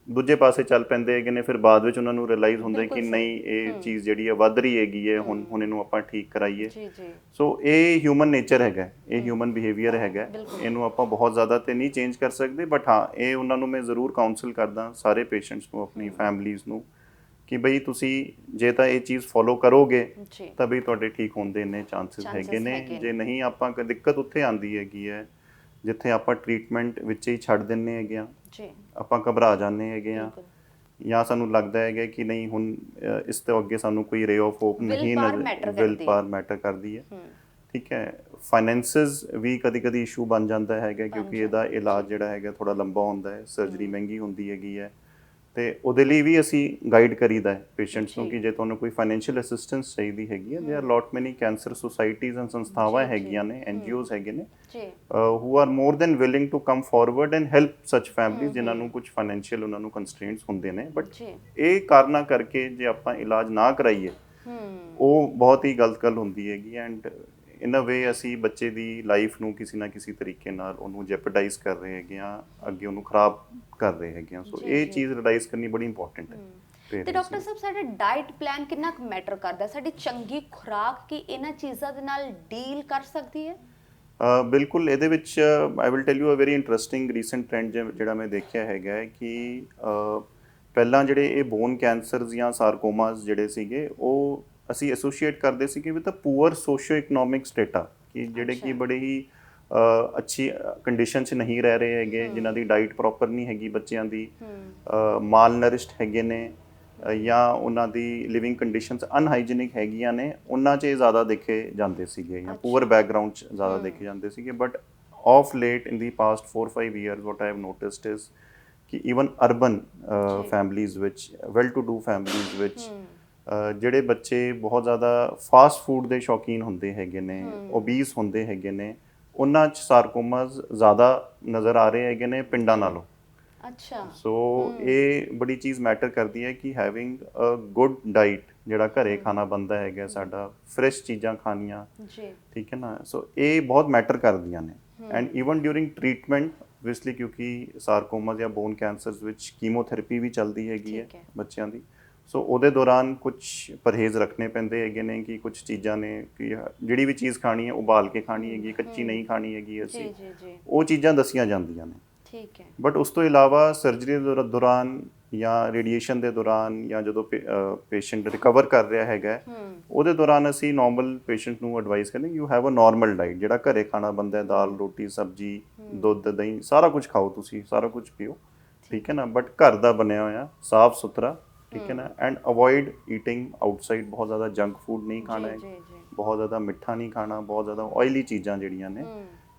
ਦੂਜੇ ਪਾਸੇ ਚੱਲ ਪੈਂਦੇ ਹੈਗੇ ਨੇ ਫਿਰ ਬਾਅਦ ਵਿੱਚ ਉਹਨਾਂ ਨੂੰ ਰਿਅਲਾਈਜ਼ ਹੁੰਦਾ ਕਿ ਨਹੀਂ ਇਹ। ਚੀਜ਼ ਜਿਹੜੀ ਹੈ ਵੱਧ ਰਹੀ ਹੈਗੀ ਹੈ ਹੁਣ। ਹੁਣ ਇਹਨੂੰ ਆਪਾਂ ਠੀਕ ਕਰਾਈਏ ਜੀ ਜੀ ਸੋ ਇਹ ਹਿਊਮਨ ਨੇਚਰ ਹੈਗਾ ਇਹ। ਹਿਊਮਨ ਬਿਹੇਵੀਅਰ ਹੈਗਾ। ਇਹਨੂੰ ਆਪਾਂ ਬਹੁਤ ਜ਼ਿਆਦਾ ਤੇ ਨਹੀਂ ਚੇਂਜ ਕਰ ਸਕਦੇ ਬਟ ਹਾਂ ਇਹ ਉਹਨਾਂ ਨੂੰ ਮੈਂ ਜ਼ਰੂਰ ਕਾਉਂਸਲ ਕਰਦਾ ਸਾਰੇ ਪੇਸ਼ੈਂਟਸ ਨੂੰ ਆਪਣੀ। ਫੈਮਲੀਜ਼ ਨੂੰ ਕਿ ਬਈ ਤੁਸੀਂ ਜੇ ਤਾਂ ਇਹ ਚੀਜ਼ ਫੋਲੋ ਕਰੋਗੇ ਤਾਂ ਬਈ ਤੁਹਾਡੇ ਠੀਕ ਹੋਣ ਦੇ ਇੰਨੇ ਚਾਂਸਸ ਹੈਗੇ ਨੇ। ਜੇ ਨਹੀਂ ਆਪਾਂ ਦਿੱਕਤ ਉੱਥੇ ਆਂਦੀ ਹੈਗੀ ਹੈ ਜਿੱਥੇ ਆਪਾਂ ਟ੍ਰੀਟਮੈਂਟ ਵਿੱਚ ਹੀ ਛੱਡ ਦਿੰਨੇ ਹੈਗੇ ਆ। ਜੀ। ਆਪਾਂ ਘਬਰਾ ਜਾਂਦੇ ਹੈਗੇ ਆ। ਜਾਂ ਸਾਨੂੰ ਲੱਗਦਾ ਹੈਗਾ ਕਿ ਨਹੀਂ ਹੁਣ ਇਸ ਤੋਂ ਅੱਗੇ ਸਾਨੂੰ ਕੋਈ ਰੇ ਆਫ ਹੋਪ ਨਹੀਂ ਵਿਲ। ਪਾਰ ਮੈਟਰ ਕਰਦੀ ਹੈ। ਠੀਕ ਹੈ। ਫਾਈਨੈਂਸਸ ਵੀ ਕਦੀ-ਕਦੀ ਇਸ਼ੂ ਬਣ ਜਾਂਦਾ ਹੈਗਾ ਕਿਉਂਕਿ ਇਹਦਾ ਇਲਾਜ। ਜਿਹੜਾ ਹੈਗਾ ਥੋੜਾ ਲੰਬਾ ਹੁੰਦਾ ਹੈ। ਸਰਜਰੀ। ਮਹਿੰਗੀ ਹੁੰਦੀ ਹੈਗੀ ਹੈ। ਤੇ ਉਹਦੇ ਲਈ ਵੀ ਅਸੀਂ ਗਾਈਡ ਕਰੀਦਾ ਹੈ ਪੇਸ਼ੈਂਟਸ ਨੂੰ ਜੀ। ਕਿ ਜੇ ਤੁਹਾਨੂੰ ਕੋਈ ਫਾਈਨੈਂਸ਼ੀਅਲ ਅਸਿਸਟੈਂਸ ਚਾਹੀਦੀ ਹੈਗੀ ਹੈ देयर ਆਰ ਲੋਟ ਮੈਨੀ ਕੈਂਸਰ ਸੁਸਾਇਟੀਜ਼ ਐਂਡ ਸੰਸਥਾਵਾਂ ਜੀ, ਜੀ। ਹੈਗੀਆਂ ਨੇ ਐਨਜੀਓਜ਼ ਹੈਗੇ ਨੇ ਜੀ who are more than willing to come forward and help such families hmm, ਜਿਨ੍ਹਾਂ ਹਮ। ਨੂੰ ਕੁਝ ਫਾਈਨੈਂਸ਼ੀਅਲ ਉਹਨਾਂ ਨੂੰ ਕੰਸਟ੍ਰੇਂਟਸ ਹੁੰਦੇ ਨੇ ਬਟ ਜੀ ਇਹ ਕਾਰਨਾਂ ਕਰਕੇ ਜੇ ਆਪਾਂ ਇਲਾਜ ਨਾ ਕਰਾਈਏ ਹੂੰ ਉਹ ਬਹੁਤ ਹੀ ਗਲਤ ਗੱਲ ਹੁੰਦੀ ਹੈਗੀ ਐਂਡ ਇਨ ਅ ਵੇ ਅਸੀਂ ਬੱਚੇ ਦੀ ਲਾਈਫ ਨੂੰ ਕਿਸੇ ਨਾ ਕਿਸੇ ਤਰੀਕੇ ਨਾਲ ਉਹਨੂੰ ਜੈਪਰਡਾਈਜ਼ ਕਰ ਰਹੇ ਹੈਗੇ ਆ ਅੱਗੇ ਉਹਨੂੰ ਖਰਾਬ ਕਰ ਰਹੇ ਹੈਗੇ ਆ ਸੋ ਇਹ। ਚੀਜ਼ ਰਿਅਲਾਈਜ਼ ਕਰਨੀ ਬੜੀ ਇੰਪੋਰਟੈਂਟ ਹੈ ਤੇ ਡਾਕਟਰ। ਸਾਹਿਬ ਸਾਡਾ ਡਾਈਟ ਪਲਾਨ ਕਿੰਨਾ ਕੁ ਮੈਟਰ ਕਰਦਾ ਸਾਡੀ ਚੰਗੀ ਖੁਰਾਕ ਕੀ ਇਹਨਾਂ ਚੀਜ਼ਾਂ ਦੇ ਨਾਲ ਡੀਲ ਕਰ ਸਕਦੀ ਹੈ ਅ, ਬਿਲਕੁਲ ਇਹਦੇ ਵਿੱਚ I will tell you uh very interesting recent trend ਜਿਹੜਾ ਮੈਂ ਦੇਖਿਆ ਹੈਗਾ ਹੈ ਕਿ ਪਹਿਲਾਂ ਜਿਹੜੇ ਇਹ ਬੋਨ ਕੈਂਸਰਸ ਜਾਂ ਸਾਰਕੋਮਾਸ ਜਿਹੜੇ ਸੀਗੇ ਉਹ ਅਸੀਂ ਐਸੋਸੀਏਟ ਕਰਦੇ ਸੀਗੇ with a poor socio economic status ਕਿ ਜਿਹੜੇ ਕਿ। ਬੜੇ ਹੀ ਅ, ਅੱਛੀ ਕੰਡੀਸ਼ਨ 'ਚ ਨਹੀਂ ਰਹਿ ਰਹੇ ਹੈਗੇ। ਜਿਨ੍ਹਾਂ ਦੀ ਡਾਈਟ ਪ੍ਰੋਪਰ ਨਹੀਂ ਹੈਗੀ ਬੱਚਿਆਂ ਦੀ ਮਾਲ ਨਰਿਸ਼ਡ ਹੈਗੇ ਨੇ ਜਾਂ ਉਹਨਾਂ ਦੀ ਲਿਵਿੰਗ ਕੰਡੀਸ਼ਨਸ ਅਨਹਾਈਜੀਨਿਕ ਹੈਗੀਆਂ ਨੇ ਉਹਨਾਂ 'ਚ ਇਹ ਜ਼ਿਆਦਾ ਦੇਖੇ ਜਾਂਦੇ ਸੀਗੇ ਜਾਂ। ਪੂਅਰ ਬੈਕਗ੍ਰਾਉਂਡ 'ਚ ਜ਼ਿਆਦਾ। ਦੇਖੇ ਜਾਂਦੇ ਸੀਗੇ but of late in the past 4-5 years what I have noticed is ਕਿ ਇਵਨ ਅਰਬਨ। ਫੈਮਲੀਜ਼ ਵਿੱਚ ਵੈਲ ਟੂ ਡੂ ਫੈਮਲੀਜ਼ ਵਿੱਚ ਜਿਹੜੇ ਬੱਚੇ ਬਹੁਤ ਜ਼ਿਆਦਾ ਫਾਸਟ ਫੂਡ ਦੇ ਸ਼ੌਕੀਨ ਹੁੰਦੇ ਹੈਗੇ ਨੇ। ਓਬੀਸ ਹੁੰਦੇ ਹੈਗੇ ਨੇ ਉਹਨਾਂ 'ਚ ਸਾਰਕੋਮਾਸ ਜ਼ਿਆਦਾ ਨਜ਼ਰ ਆ ਰਹੇ ਹੈਗੇ ਨੇ ਪਿੰਡਾਂ ਨਾਲੋਂ ਅੱਛਾ ਸੋ। ਇਹ ਬੜੀ ਚੀਜ਼ ਮੈਟਰ ਕਰਦੀ ਹੈ ਕਿ ਹੈਵਿੰਗ ਅ ਗੁੱਡ ਡਾਈਟ ਜਿਹੜਾ ਘਰੇ ਖਾਣਾ ਬੰਦਾ ਹੈਗਾ ਸਾਡਾ ਫਰੈਸ਼ ਚੀਜ਼ਾਂ ਖਾਣੀਆਂ ਜੀ ਠੀਕ ਹੈ ਨਾ ਸੋ ਇਹ ਬਹੁਤ ਮੈਟਰ ਕਰਦੀਆਂ ਨੇ। And even during treatment obviously ਕਿਉਂਕਿ ਸਾਰਕੋਮਾ ਜਾਂ ਬੋਨ ਕੈਂਸਰਸ ਵਿੱਚ ਕੀਮੋਥੈਰੇਪੀ ਵੀ ਚੱਲਦੀ ਹੈਗੀ ਹੈ। ਬੱਚਿਆਂ ਦੀ ਸੋ ਉਹਦੇ ਦੌਰਾਨ ਕੁਝ ਪਰਹੇਜ਼ ਰੱਖਣੇ ਪੈਂਦੇ ਹੈਗੇ ਨੇ ਕਿ ਕੁਝ ਚੀਜ਼ਾਂ ਨੇ ਕਿ ਜਿਹੜੀ ਵੀ ਚੀਜ਼ ਖਾਣੀ ਹੈ ਉਬਾਲ ਕੇ ਖਾਣੀ ਹੈਗੀ ਕੱਚੀ। ਨਹੀਂ ਖਾਣੀ ਹੈਗੀ ਅਸੀਂ। ਜੀ ਜੀ। ਉਹ ਚੀਜ਼ਾਂ ਦੱਸੀਆਂ ਜਾਂਦੀਆਂ ਨੇ। ਠੀਕ ਹੈ। ਬਟ ਉਸ ਤੋਂ ਇਲਾਵਾ ਸਰਜਰੀ ਦੇ ਦੌਰਾ- ਦੌਰਾਨ ਜਾਂ ਰੇਡੀਏਸ਼ਨ ਦੇ ਦੌਰਾਨ ਜਾਂ ਜਦੋਂ ਪੇਸ਼ੈਂਟ ਰਿਕਵਰ ਕਰ ਰਿਹਾ ਹੈਗਾ ਉਹਦੇ ਦੌਰਾਨ ਅਸੀਂ ਨਾਰਮਲ ਪੇਸ਼ੈਂਟ ਨੂੰ ਐਡਵਾਈਸ ਕਰਦੇ you have a normal diet ਜਿਹੜਾ ਘਰੇ ਖਾਣਾ ਬੰਦਾ ਹੈ ਦਾਲ ਰੋਟੀ ਸਬਜੀ। ਦੁੱਧ ਦਹੀਂ ਸਾਰਾ ਕੁਝ ਖਾਓ ਤੁਸੀਂ ਸਾਰਾ ਕੁਝ ਪੀਓ। ਠੀਕ। ਹੈ ਨਾ? ਬਟ ਘਰ ਦਾ ਬਣਿਆ ਹੋਇਆ ਸਾਫ਼ ਸੁਥਰਾ ਠੀਕ ਹੈ ਨਾ? ਐਂਡ ਅਵੋਇਡ ਈਟਿੰਗ ਆਊਟਸਾਈਡ ਬਹੁਤ ਜ਼ਿਆਦਾ ਜੰਕ ਫੂਡ ਨਹੀਂ ਖਾਣਾ ਜੀ ਬਹੁਤ ਜ਼ਿਆਦਾ ਮਿੱਠਾ ਨਹੀਂ ਖਾਣਾ ਬਹੁਤ ਜ਼ਿਆਦਾ ਆਇਲੀ ਚੀਜ਼ਾਂ ਜਿਹੜੀਆਂ ਨੇ।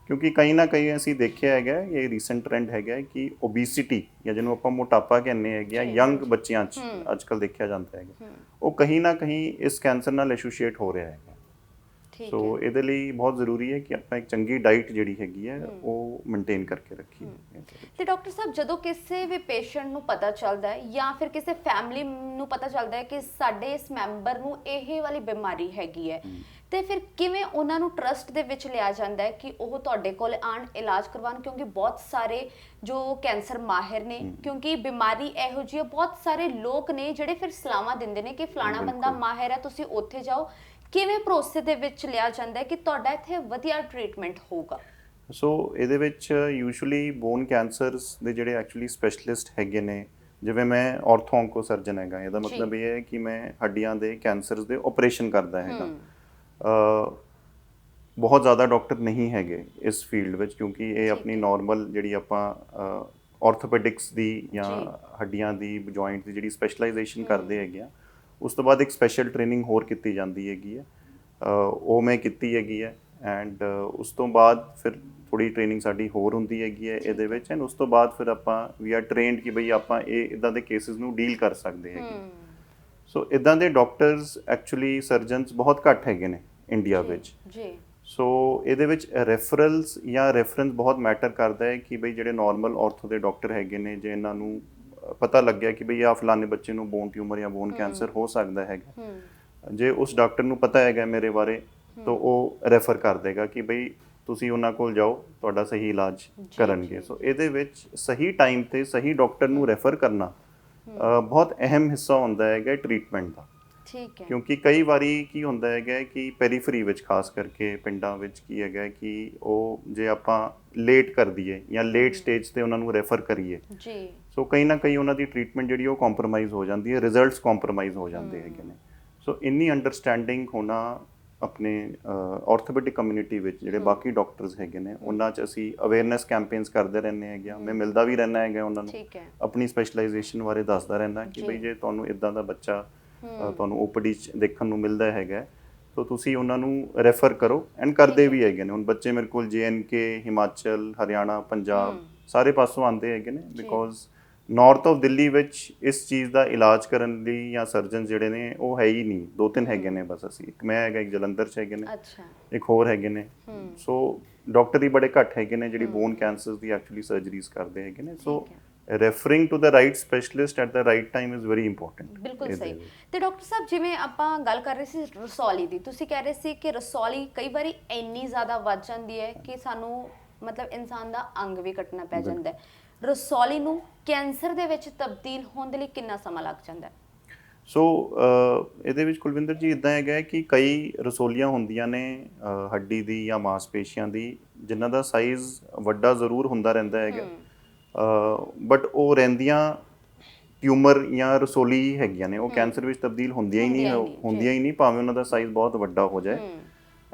ਕਿਉਂਕਿ ਕਈ ਨਾ ਕਈ ਅਸੀਂ ਦੇਖਿਆ ਹੈਗਾ ਇਹ ਰੀਸੈਂਟ ਟ੍ਰੈਂਡ ਹੈਗਾ ਕਿ ਓਬੈਸਿਟੀ ਜਾਂ ਜਿਹਨੂੰ ਆਪਾਂ ਮੋਟਾਪਾ ਕਹਿੰਦੇ ਹੈਗੇ ਆ ਯੰਗ। ਬੱਚਿਆਂ 'ਚ। ਅੱਜਕੱਲ ਦੇਖਿਆ ਜਾਂਦਾ ਹੈਗਾ। ਉਹ ਕहीं ਨਾ ਕहीं ਇਸ ਕੈਂਸਰ ਨਾਲ ਐਸੋਸੀਏਟ ਹੋ ਰਿਹਾ ਹੈਗਾ। ਸੋ ਇਹਦੇ ਲਈ ਬਹੁਤ ਜ਼ਰੂਰੀ ਹੈ ਕਿ ਆਪਾਂ ਇੱਕ ਚੰਗੀ ਡਾਈਟ ਜਿਹੜੀ ਹੈਗੀ ਹੈ। ਉਹ ਮੇਨਟੇਨ ਕਰਕੇ ਰੱਖੀਏ ਤੇ ਡਾਕਟਰ ਸਾਹਿਬ ਜਦੋਂ ਕਿਸੇ ਵੀ ਪੇਸ਼ੈਂਟ ਨੂੰ ਪਤਾ ਚੱਲਦਾ ਹੈ ਜਾਂ ਫਿਰ ਕਿਸੇ ਫੈਮਿਲੀ ਨੂੰ ਪਤਾ ਚੱਲਦਾ ਹੈ ਕਿ ਸਾਡੇ ਇਸ ਮੈਂਬਰ ਨੂੰ ਇਹ ਵਾਲੀ ਬਿਮਾਰੀ ਹੈਗੀ ਹੈ। ਤੇ ਫਿਰ ਕਿਵੇਂ ਉਹਨਾਂ ਨੂੰ ਟਰਸਟ ਦੇ ਵਿੱਚ ਲਿਆ ਜਾਂਦਾ ਹੈ ਕਿ ਉਹ ਤੁਹਾਡੇ ਕੋਲ ਆਣ ਇਲਾਜ ਕਰਵਾਉਣ ਕਿਉਂਕਿ ਬਹੁਤ ਸਾਰੇ ਜੋ ਕੈਂਸਰ ਮਾਹਿਰ ਨੇ। ਕਿਉਂਕਿ ਬਿਮਾਰੀ ਇਹੋ ਜਿਹੀ ਹੈ ਬਹੁਤ ਸਾਰੇ ਲੋਕ ਨੇ ਜਿਹੜੇ ਫਿਰ ਸਲਾਹਾਂ ਦਿੰਦੇ ਨੇ ਕਿ ਫਲਾਣਾ ਬੰਦਾ। ਮਾਹਿਰ ਹੈ ਤੁਸੀਂ ਉੱਥੇ ਜਾਓ ਕਿਵੇਂ ਭਰੋਸੇ ਦੇ ਵਿੱਚ ਲਿਆ ਜਾਂਦਾ ਹੈ ਕਿ ਤੁਹਾਡਾ ਇੱਥੇ ਵਧੀਆ ਟ੍ਰੀਟਮੈਂਟ ਹੋਊਗਾ ਸੋ ਇਹਦੇ ਵਿੱਚ ਯੂਜੂਲੀ ਬੋਨ ਕੈਂਸਰਸ ਦੇ ਜਿਹੜੇ ਐਕਚੁਅਲੀ ਸਪੈਸ਼ਲਿਸਟ ਹੈਗੇ ਨੇ ਜਿਵੇਂ ਮੈਂ ਆਰਥੋਂਕੋ ਸਰਜਨ ਹੈਗਾ ਇਹਦਾ। ਮਤਲਬ ਇਹ ਹੈ ਕਿ ਮੈਂ ਹੱਡੀਆਂ ਦੇ ਕੈਂਸਰਸ ਦੇ ਆਪਰੇਸ਼ਨ ਕਰਦਾ ਹੈਗਾ ਅ, ਬਹੁਤ ਜ਼ਿਆਦਾ ਡਾਕਟਰ ਨਹੀਂ ਹੈਗੇ ਇਸ ਫੀਲਡ ਵਿੱਚ ਕਿਉਂਕਿ ਇਹ ਆਪਣੀ। ਨਾਰਮਲ ਜਿਹੜੀ ਆਪਾਂ ਆਰਥੋਪੈਡਿਕਸ ਦੀ ਜਾਂ। ਹੱਡੀਆਂ ਦੀ ਜੁਆਇੰਟ ਦੀ ਜਿਹੜੀ ਸਪੈਸ਼ਲਾਈਜੇਸ਼ਨ। ਕਰਦੇ ਹੈਗੇ ਆ ਉਸ ਤੋਂ ਬਾਅਦ ਇੱਕ ਸਪੈਸ਼ਲ ਟ੍ਰੇਨਿੰਗ ਹੋਰ ਕੀਤੀ ਜਾਂਦੀ ਹੈਗੀ ਹੈ। ਉਹ ਮੈਂ ਕੀਤੀ ਹੈਗੀ ਹੈ ਐਂਡ ਉਸ ਤੋਂ ਬਾਅਦ ਫਿਰ ਥੋੜੀ ਟ੍ਰੇਨਿੰਗ ਸਾਡੀ ਹੋਰ ਹੁੰਦੀ ਹੈਗੀ ਹੈ ਇਹਦੇ ਵਿੱਚ ਐਂਡ ਉਸ ਤੋਂ ਬਾਅਦ ਫਿਰ ਆਪਾਂ ਵੀ ਆਰ ਟ੍ਰੇਨਡ ਕਿ ਬਈ ਆਪਾਂ ਇਹ ਇਦਾਂ ਦੇ ਕੇਸਿਸ ਨੂੰ ਡੀਲ ਕਰ ਸਕਦੇ ਹੈਗੇ। ਸੋ ਇਦਾਂ ਦੇ ਡਾਕਟਰਸ ਐਕਚੁਅਲੀ ਸਰਜਨਸ ਬਹੁਤ ਘੱਟ ਹੈਗੇ ਨੇ ਇੰਡੀਆ ਵਿੱਚ। ਜੀ। ਸੋ ਇਹਦੇ ਵਿੱਚ ਰੈਫਰਲਸ ਜਾਂ ਰੈਫਰੈਂਸ ਬਹੁਤ ਮੈਟਰ ਕਰਦਾ ਹੈ ਕਿ ਬਈ ਜਿਹੜੇ ਨਾਰਮਲ ਆਰਥੋ ਦੇ ਡਾਕਟਰ ਹੈਗੇ ਨੇ ਜੇ ਇਹਨਾਂ ਨੂੰ ਪਤਾ ਲੱਗਿਆ ਕਿ ਬਈ ਆ ਫਲਾਣੇ ਬੱਚੇ ਨੂੰ ਬੋਨ ਟਿਊਮਰ ਜਾਂ ਬੋਨ। ਕੈਂਸਰ ਹੋ ਸਕਦਾ ਹੈਗਾ। ਜੇ ਉਸ ਡਾਕਟਰ ਨੂੰ ਪਤਾ ਹੈਗਾ ਮੇਰੇ ਬਾਰੇ ਤਾਂ ਉਹ ਰੈਫਰ ਕਰ ਦੇਗਾ ਕਿ ਬਈ ਤੁਸੀਂ ਉਹਨਾਂ ਕੋਲ ਜਾਓ ਤੁਹਾਡਾ ਸਹੀ ਇਲਾਜ ਕਰਨਗੇ। ਸੋ ਇਹਦੇ ਵਿੱਚ ਸਹੀ ਟਾਈਮ ਤੇ ਸਹੀ ਡਾਕਟਰ ਨੂੰ ਰੈਫਰ ਕਰਨਾ ਬਹੁਤ ਅਹਿਮ ਹਿੱਸਾ ਹੁੰਦਾ ਹੈਗਾ ਟ੍ਰੀਟਮੈਂਟ ਦਾ। ਠੀਕ ਹੈ। ਕਿਉਂਕਿ ਕਈ ਵਾਰੀ ਕੀ ਹੁੰਦਾ ਹੈਗਾ ਕਿ ਪੈਰੀਫਰੀ ਵਿੱਚ ਖਾਸ ਕਰਕੇ ਪਿੰਡਾਂ ਵਿੱਚ ਕੀ ਹੈਗਾ ਕਿ ਉਹ ਜੇ ਆਪਾਂ ਲੇਟ ਕਰ ਦਈਏ ਜਾਂ ਲੇਟ ਸਟੇਜ ਤੇ ਉਹਨਾਂ ਨੂੰ ਰੈਫਰ ਕਰੀਏ ਜੀ। ਸੋ ਕहीं ਨਾ ਕहीं ਉਹਨਾਂ ਦੀ ਟ੍ਰੀਟਮੈਂਟ ਜਿਹੜੀ ਉਹ ਕੰਪਰੋਮਾਈਜ਼ ਹੋ ਜਾਂਦੀ ਹੈ ਰਿਜ਼ਲਟਸ ਕੰਪਰੋਮਾਈਜ਼ ਹੋ ਜਾਂਦੇ। ਹੈਗੇ ਨੇ ਸੋ ਇੰਨੀ ਅੰਡਰਸਟੈਂਡਿੰਗ ਹੋਣਾ ਆਪਣੇ ਆਰਥੋਪੈਡਿਕ ਕਮਿਊਨਿਟੀ ਵਿੱਚ ਜਿਹੜੇ। ਬਾਕੀ ਡਾਕਟਰਸ ਹੈਗੇ ਨੇ ਉਹਨਾਂ 'ਚ ਅਸੀਂ ਅਵੇਅਰਨੈਸ ਕੈਂਪੇਨਸ ਕਰਦੇ ਰਹਿੰਦੇ ਹੈਗੇ ਆ ਮੈਂ ਮਿਲਦਾ ਵੀ ਰਹਿਣਾ ਹੈਗਾ ਉਹਨਾਂ ਨੂੰ ਆਪਣੀ ਸਪੈਸ਼ਲਾਈਜੇਸ਼ਨ ਬਾਰੇ ਦੱਸਦਾ ਰਹਿੰਦਾ ਕਿ। ਬਈ ਜੇ ਤੁਹਾਨੂੰ ਇਦਾਂ ਦਾ ਬੱਚਾ ਤੁਹਾਨੂੰ ਓਪੀਡੀ ਚ ਦੇਖਣ ਨੂੰ ਮਿਲਦਾ ਹੈਗਾ ਤਾਂ ਤੁਸੀਂ ਉਹਨਾਂ ਨੂੰ ਰੈਫਰ ਕਰੋ ਐਂਡ ਕਰਦੇ। ਵੀ ਹੈਗੇ ਨੇ ਹੁਣ ਬੱਚੇ ਮੇਰੇ ਕੋਲ ਕੇ ਹਿਮਾਚਲ ਹਰਿਆਣਾ ਪੰਜਾਬ। ਸਾਰੇ ਪਾਸੋਂ ਆਉਂਦੇ ਹੈਗੇ ਨੇ। ਬਿਕੋਜ਼ ਨਾਰਥ ਆਫ ਦਿੱਲੀ ਵਿੱਚ ਇਸ ਚੀਜ਼ ਦਾ ਇਲਾਜ ਕਰਨ ਲਈ ਜਾਂ ਸਰਜਨ ਜਿਹੜੇ ਨੇ ਉਹ ਹੈ ਹੀ ਨਹੀਂ। ਦੋ ਤਿੰਨ ਹੈਗੇ ਨੇ ਬਸ ਅਸੀਂ। ਇੱਕ ਮੈਂ ਹੈਗਾ ਇੱਕ ਜਲੰਧਰ ਚ ਹੈਗੇ ਨੇ। ਅੱਛਾ। ਇੱਕ ਹੋਰ ਹੈਗੇ ਨੇ। ਸੋ ਡਾਕਟਰ ਹੀ ਬੜੇ ਘੱਟ ਹੈਗੇ ਨੇ ਜਿਹੜੀ ਬੋਨ ਕੈਂਸਰਸ ਦੀ ਐਕਚੁਅਲੀ ਸਰਜਰੀਜ਼ ਕਰਦੇ ਹੈਗੇ ਨੇ। So referring to the right specialist at the right time is very important ਬਿਲਕੁਲ ਸਹੀ। ਤੇ ਡਾਕਟਰ ਸਾਹਿਬ ਜਿਵੇਂ ਆਪਾਂ ਗੱਲ ਕਰ ਰਹੇ ਸੀ ਰਸੌਲੀ ਦੀ ਤੁਸੀਂ ਕਹਿ ਰਹੇ ਸੀ ਕਿ ਰਸੌਲੀ ਕਈ ਵਾਰੀ ਇੰਨੀ ਜ਼ਿਆਦਾ ਵੱਧ ਜਾਂਦੀ ਹੈ ਕਿ ਸਾਨੂੰ ਮਤਲਬ ਇਨਸਾਨ ਦਾ ਅੰਗ ਵੀ ਕੱਟਣਾ ਪੈ ਜਾਂਦਾ ਹੈ। ਰਸੌਲੀ ਨੂੰ ਕੈਂਸਰ ਦੇ ਵਿੱਚ ਤਬਦੀਲ ਹੋਣ ਦੇ ਲਈ ਕਿੰਨਾ ਸਮਾਂ ਲੱਗ ਜਾਂਦਾ ਹੈ? ਸੋ ਇਹਦੇ ਵਿੱਚ ਕੁਲਵਿੰਦਰ ਜੀ ਇਦਾਂ ਹੈਗਾ ਕਿ ਕਈ ਰਸੋਲੀਆਂ ਹੁੰਦੀਆਂ ਨੇ ਹੱਡੀ ਦੀ ਜਾਂ ਮਾਸਪੇਸ਼ੀਆਂ ਦੀ ਜਿਨ੍ਹਾਂ ਦਾ ਸਾਈਜ਼ ਵੱਡਾ ਜ਼ਰੂਰ ਹੁੰਦਾ ਰਹਿੰਦਾ ਹੈਗਾ। ਬਟ ਉਹ ਰਹਿੰਦੀਆਂ ਟਿਊਮਰ ਜਾਂ ਰਸੋਲੀ ਹੈਗੀਆਂ ਨੇ ਉਹ ਕੈਂਸਰ ਵਿੱਚ ਤਬਦੀਲ ਹੁੰਦੀਆਂ ਹੀ ਨਹੀਂ ਹੁੰਦੀਆਂ ਹੀ ਨਹੀਂ, ਭਾਵੇਂ ਉਹਨਾਂ ਦਾ ਸਾਈਜ਼ ਬਹੁਤ ਵੱਡਾ ਹੋ ਜਾਏ।